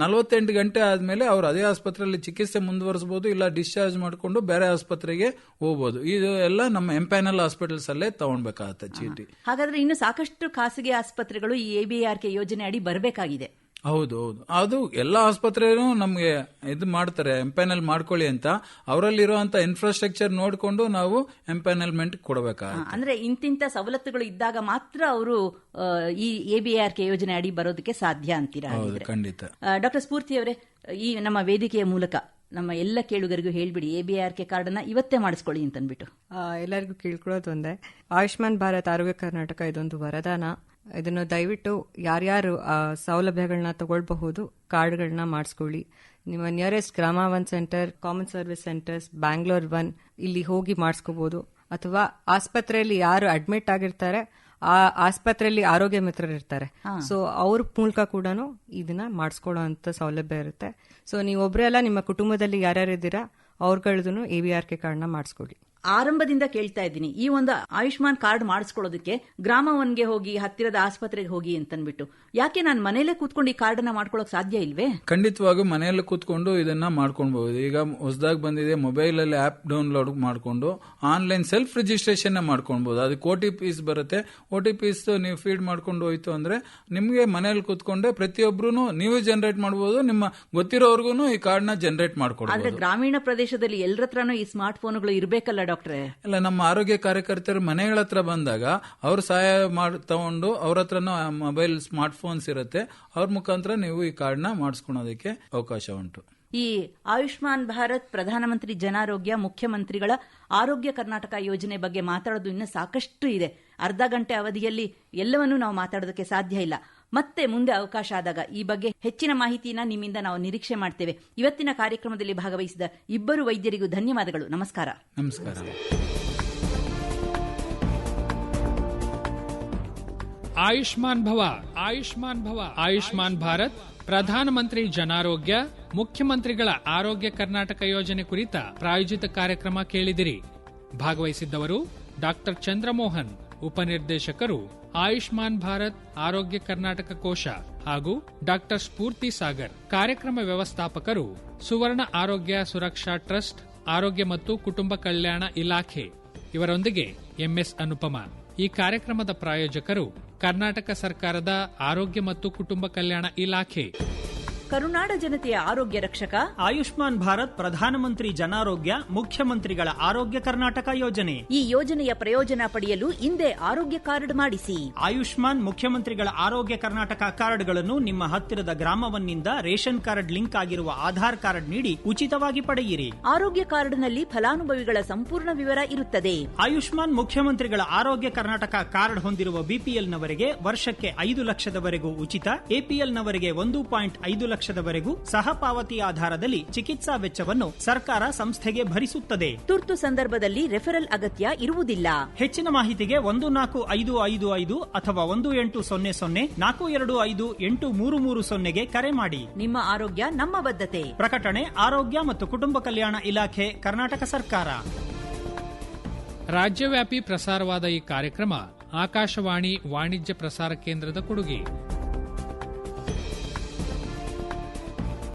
ನಲವತ್ತೆಂಟು ಗಂಟೆ ಆದ್ಮೇಲೆ ಅವ್ರು ಅದೇ ಆಸ್ಪತ್ರೆಯಲ್ಲಿ ಚಿಕಿತ್ಸೆ ಮುಂದುವರಿಸಬಹುದು ಇಲ್ಲ ಡಿಸ್ಚಾರ್ಜ್ ಮಾಡಿಕೊಂಡು ಬೇರೆ ಆಸ್ಪತ್ರೆಗೆ ಹೋಗ್ಬೋದು. ಇದು ಎಲ್ಲ ನಮ್ಮ ಎಂಪ್ಯಾನಲ್ ಹಾಸ್ಪಿಟಲ್ಸ್ ಅಲ್ಲೇ ತಗೊಳ್ಬೇಕಾಗತ್ತೆ ಚೀಟಿ. ಹಾಗಾದ್ರೆ ಇನ್ನು ಸಾಕಷ್ಟು ಖಾಸಗಿ ಆಸ್ಪತ್ರೆಗಳು ಈ ಎ ಬಿ ಆರ್ ಕೆ ಯೋಜನೆ ಅಡಿ ಬರಬೇಕಾಗಿದೆ. ಹೌದು ಹೌದು. ಅದು ಎಲ್ಲ ಆಸ್ಪತ್ರೆನೂ ನಮ್ಗೆ ಇದು ಮಾಡ್ತಾರೆ ಎಂಪ್ಯಾನಲ್ ಮಾಡ್ಕೊಳ್ಳಿ ಅಂತ. ಅವರಲ್ಲಿರುವಂತ ಇನ್ಫ್ರಾಸ್ಟ್ರಕ್ಚರ್ ನೋಡಿಕೊಂಡು ನಾವು ಎಂಪ್ಯಾನಲ್ಮೆಂಟ್ ಕೊಡಬೇಕಾಗುತ್ತೆ. ಅಂದ್ರೆ ಇಂತಿಂತ ಸವಲತ್ತುಗಳು ಇದ್ದಾಗ ಮಾತ್ರ ಅವರು ಈ ಎಬಿಆರ್ ಬಿ ಆರ್ ಕೆ ಯೋಜನೆ ಅಡಿ ಬರೋದಕ್ಕೆ ಸಾಧ್ಯ ಅಂತೀರಾ ಹೌದು ಖಂಡಿತ. ಡಾಕ್ಟರ್ ಸ್ಫೂರ್ತಿ ಅವರೇ ಈ ನಮ್ಮ ವೇದಿಕೆಯ ಮೂಲಕ ನಮ್ಮ ಎಲ್ಲ ಕೇಳುಗರಿಗೂ ಹೇಳ್ಬಿಡಿ A B R K card ಅನ್ನ ಇವತ್ತೇ ಮಾಡಿಸ್ಕೊಳ್ಳಿ ಅಂತನ್ಬಿಟ್ಟು. ಅನ್ಬಿಟ್ಟು ಎಲ್ಲರಿಗೂ ಕೇಳ್ಕೊಳ್ಳೋದು ಒಂದೇ ಆಯುಷ್ಮಾನ್ ಭಾರತ್ ಆರೋಗ್ಯ ಕರ್ನಾಟಕ ಇದೊಂದು ವರದಾನ. ಇದನ್ನು ದಯವಿಟ್ಟು ಯಾರ್ಯಾರು ಆ ಸೌಲಭ್ಯಗಳನ್ನ ತಗೊಳ್ಬಹುದು ಕಾರ್ಡ್ಗಳನ್ನ ಮಾಡಿಸ್ಕೊಳ್ಳಿ. ನಿಮ್ಮ nearest Grama one centre common service centres Bangalore one ಇಲ್ಲಿ ಹೋಗಿ ಮಾಡಿಸ್ಕೋಬಹುದು ಅಥವಾ ಆಸ್ಪತ್ರೆಯಲ್ಲಿ ಯಾರು ಅಡ್ಮಿಟ್ ಆಗಿರ್ತಾರೆ ಆ ಆಸ್ಪತ್ರೆಯಲ್ಲಿ ಆರೋಗ್ಯ ಮಿತ್ರರು ಇರ್ತಾರೆ. ಸೊ ಅವ್ರ ಮೂಲಕ ಕೂಡ ಇದನ್ನ ಮಾಡಿಸ್ಕೊಳ್ಳೋ ಅಂತ ಸೌಲಭ್ಯ ಇರುತ್ತೆ. ಸೊ ನೀವು ಒಬ್ಬರೇ ಅಲ್ಲ ನಿಮ್ಮ ಕುಟುಂಬದಲ್ಲಿ ಯಾರ್ಯಾರು ಇದ್ದೀರಾ ಅವ್ರಗಳದನ್ನು ಎ ವಿ ಆರ್ ಕೆ ಕಾರ್ಡ್ನ ಮಾಡಿಸ್ಕೊಳ್ಳಿ. ಆರಂಭದಿಂದ ಕೇಳ್ತಾ ಇದ್ದೀನಿ ಈ ಒಂದು ಆಯುಷ್ಮಾನ್ ಕಾರ್ಡ್ ಮಾಡಿಸ್ಕೊಳ್ಳೋದಕ್ಕೆ ಗ್ರಾಮ ಒನ್ಗೆ ಹೋಗಿ ಹತ್ತಿರದ ಆಸ್ಪತ್ರೆಗೆ ಹೋಗಿ ಅಂತನ್ಬಿಟ್ಟು. ಯಾಕೆ ನಾನು ಮನೇಲೆ ಕೂತ್ಕೊಂಡು ಈ ಕಾರ್ಡ್ ಅನ್ನ ಮಾಡ್ಕೊಳ್ಳೋಕೆ ಸಾಧ್ಯ ಇಲ್ವೇ? ಖಂಡಿತವಾಗೂ ಮನೆಯಲ್ಲೇ ಕೂತ್ಕೊಂಡು ಇದನ್ನ ಮಾಡ್ಕೊಳ್ಬಹುದು. ಈಗ ಹೊಸದಾಗಿ ಬಂದಿದೆ ಮೊಬೈಲ್ ಅಲ್ಲಿ ಆಪ್ ಡೌನ್ಲೋಡ್ ಮಾಡ್ಕೊಂಡು ಆನ್ಲೈನ್ ಸೆಲ್ಫ್ ರಿಜಿಸ್ಟ್ರೇಷನ್ ಮಾಡ್ಕೊಳ್ಬಹುದು. ಅದಕ್ಕೆ ಓ ಟಿ ಪಿಸ್ ಬರುತ್ತೆ. ಓ ಟಿ ಪಿಸ್ ನೀವು ಫೀಡ್ ಮಾಡ್ಕೊಂಡು ಹೋಯ್ತು ಅಂದ್ರೆ ನಿಮ್ಗೆ ಮನೆಯಲ್ಲಿ ಕೂತ್ಕೊಂಡೆ ಪ್ರತಿಯೊಬ್ರು ನೀವು ಜನರೇಟ್ ಮಾಡಬಹುದು ನಿಮ್ಮ ಗೊತ್ತಿರೋರ್ಗು ಈ ಕಾರ್ಡ್ನ ಜನರೇಟ್ ಮಾಡ್ಕೊಡ್ಬೋದು. ಗ್ರಾಮೀಣ ಪ್ರದೇಶದಲ್ಲಿ ಎಲ್ಲರ ಹತ್ರನೂ ಈ ಸ್ಮಾರ್ಟ್ ಫೋನ್ಗಳು ಇರ್ಬೇಕಲ್ಲ ಡಾಕ್ಟ್ರೆ? ಇಲ್ಲ ನಮ್ಮ ಆರೋಗ್ಯ ಕಾರ್ಯಕರ್ತರು ಮನೆಗಳ ಹತ್ರ ಬಂದಾಗ ಅವ್ರು ಸಹಾಯ ಮಾಡಿ ತಗೊಂಡು ಅವ್ರ ಹತ್ರನೂ ಮೊಬೈಲ್ ಸ್ಮಾರ್ಟ್ ಫೋನ್ಸ್ ಇರುತ್ತೆ. ಅವ್ರ ಮುಖಾಂತರ ನೀವು ಈ ಕಾರ್ಡ್ನ ಮಾಡಿಸ್ಕೊಳೋದಕ್ಕೆ ಅವಕಾಶ ಉಂಟು. ಈ ಆಯುಷ್ಮಾನ್ ಭಾರತ್ ಪ್ರಧಾನಮಂತ್ರಿ ಜನಾರೋಗ್ಯ ಮುಖ್ಯಮಂತ್ರಿಗಳ ಆರೋಗ್ಯ ಕರ್ನಾಟಕ ಯೋಜನೆ ಬಗ್ಗೆ ಮಾತಾಡೋದು ಇನ್ನೂ ಸಾಕಷ್ಟು ಇದೆ. ಅರ್ಧ ಗಂಟೆ ಅವಧಿಯಲ್ಲಿ ಎಲ್ಲವನ್ನೂ ನಾವು ಮಾತಾಡೋದಕ್ಕೆ ಸಾಧ್ಯ ಇಲ್ಲ. ಮತ್ತೆ ಮುಂದೆ ಅವಕಾಶ ಆದಾಗ ಈ ಬಗ್ಗೆ ಹೆಚ್ಚಿನ ಮಾಹಿತಿನ ನಿಮ್ಮಿಂದ ನಾವು ನಿರೀಕ್ಷೆ ಮಾಡ್ತೇವೆ. ಇವತ್ತಿನ ಕಾರ್ಯಕ್ರಮದಲ್ಲಿ ಭಾಗವಹಿಸಿದ ಇಬ್ಬರು ವೈದ್ಯರಿಗೂ ಧನ್ಯವಾದಗಳು. ನಮಸ್ಕಾರ. ನಮಸ್ಕಾರ. ಆಯುಷ್ಮಾನ್ ಭವ ಆಯುಷ್ಮಾನ್ ಭವ, ಆಯುಷ್ಮಾನ್ ಭಾರತ್ ಪ್ರಧಾನಮಂತ್ರಿ ಜನಾರೋಗ್ಯ, ಮುಖ್ಯಮಂತ್ರಿಗಳ ಆರೋಗ್ಯ ಕರ್ನಾಟಕ ಯೋಜನೆ ಕುರಿತ ಪ್ರಾಯೋಜಿತ ಕಾರ್ಯಕ್ರಮ ಕೇಳಿದಿರಿ. ಭಾಗವಹಿಸಿದ್ದವರು ಡಾಕ್ಟರ್ ಚಂದ್ರಮೋಹನ್, ಉಪನಿರ್ದೇಶಕರು ಆಯುಷ್ಮಾನ್ ಭಾರತ್ ಆರೋಗ್ಯ ಕರ್ನಾಟಕ ಕೋಶ ಹಾಗೂ ಡಾಕ್ಟರ್ ಸ್ಫೂರ್ತಿ ಸಾಗರ್ ಕಾರ್ಯಕ್ರಮ ವ್ಯವಸ್ಥಾಪಕರು ಸುವರ್ಣ ಆರೋಗ್ಯ ಸುರಕ್ಷಾ ಟ್ರಸ್ಟ್, ಆರೋಗ್ಯ ಮತ್ತು ಕುಟುಂಬ ಕಲ್ಯಾಣ ಇಲಾಖೆ. ಇವರೊಂದಿಗೆ ಎಂಎಸ್ ಅನುಪಮ. ಈ ಕಾರ್ಯಕ್ರಮದ ಪ್ರಾಯೋಜಕರು ಕರ್ನಾಟಕ ಸರ್ಕಾರದ ಆರೋಗ್ಯ ಮತ್ತು ಕುಟುಂಬ ಕಲ್ಯಾಣ ಇಲಾಖೆ. ಕರುನಾಡ ಜನತೆಯ ಆರೋಗ್ಯ ರಕ್ಷಕ. ಆಯುಷ್ಮಾನ್ ಭಾರತ್ ಪ್ರಧಾನಮಂತ್ರಿ ಜನಾರೋಗ್ಯ ಮುಖ್ಯಮಂತ್ರಿಗಳ ಆರೋಗ್ಯ ಕರ್ನಾಟಕ ಯೋಜನೆ. ಈ ಯೋಜನೆಯ ಪ್ರಯೋಜನ ಪಡೆಯಲು ಹಿಂದೆ ಆರೋಗ್ಯ ಕಾರ್ಡ್ ಮಾಡಿಸಿ. ಆಯುಷ್ಮಾನ್ ಮುಖ್ಯಮಂತ್ರಿಗಳ ಆರೋಗ್ಯ ಕರ್ನಾಟಕ ಕಾರ್ಡ್ಗಳನ್ನು ನಿಮ್ಮ ಹತ್ತಿರದ ಗ್ರಾಮವನ್ನಿಂದ ರೇಷನ್ ಕಾರ್ಡ್ ಲಿಂಕ್ ಆಗಿರುವ ಆಧಾರ್ ಕಾರ್ಡ್ ನೀಡಿ ಉಚಿತವಾಗಿ ಪಡೆಯಿರಿ. ಆರೋಗ್ಯ ಕಾರ್ಡ್ನಲ್ಲಿ ಫಲಾನುಭವಿಗಳ ಸಂಪೂರ್ಣ ವಿವರ ಇರುತ್ತದೆ. ಆಯುಷ್ಮಾನ್ ಮುಖ್ಯಮಂತ್ರಿಗಳ ಆರೋಗ್ಯ ಕರ್ನಾಟಕ ಕಾರ್ಡ್ ಹೊಂದಿರುವ ಬಿಪಿಎಲ್ನವರಿಗೆ ವರ್ಷಕ್ಕೆ ಐದು ಲಕ್ಷದವರೆಗೂ ಉಚಿತ ಎಪಿಎಲ್ನವರಿಗೆ ಒಂದು ಪಾಯಿಂಟ್ ಐದು ಲಕ್ಷದವರೆಗೂ ಸಹ ಪಾವತಿ ಆಧಾರದಲ್ಲಿ ಚಿಕಿತ್ಸಾ ವೆಚ್ಚವನ್ನು ಸರ್ಕಾರ ಸಂಸ್ಥೆಗೆ ಭರಿಸುತ್ತದೆ. ತುರ್ತು ಸಂದರ್ಭದಲ್ಲಿ ರೆಫರಲ್ ಅಗತ್ಯ ಇರುವುದಿಲ್ಲ. ಹೆಚ್ಚಿನ ಮಾಹಿತಿಗೆ ಒಂದು ನಾಲ್ಕು ಐದು ಐದು ಐದು ಅಥವಾ ಒಂದು ಎಂಟು ಸೊನ್ನೆ ಸೊನ್ನೆ ನಾಲ್ಕು ಎರಡು ಐದು ಎಂಟು ಮೂರು ಮೂರು ಸೊನ್ನೆಗೆ ಕರೆ ಮಾಡಿ. ನಿಮ್ಮ ಆರೋಗ್ಯ ನಮ್ಮ ಬದ್ಧತೆ. ಪ್ರಕಟಣೆ ಆರೋಗ್ಯ ಮತ್ತು ಕುಟುಂಬ ಕಲ್ಯಾಣ ಇಲಾಖೆ ಕರ್ನಾಟಕ ಸರ್ಕಾರ. ರಾಜ್ಯವ್ಯಾಪಿ ಪ್ರಸಾರವಾದ ಈ ಕಾರ್ಯಕ್ರಮ ಆಕಾಶವಾಣಿ ವಾಣಿಜ್ಯ ಪ್ರಸಾರ ಕೇಂದ್ರದ ಕೊಡುಗೆ.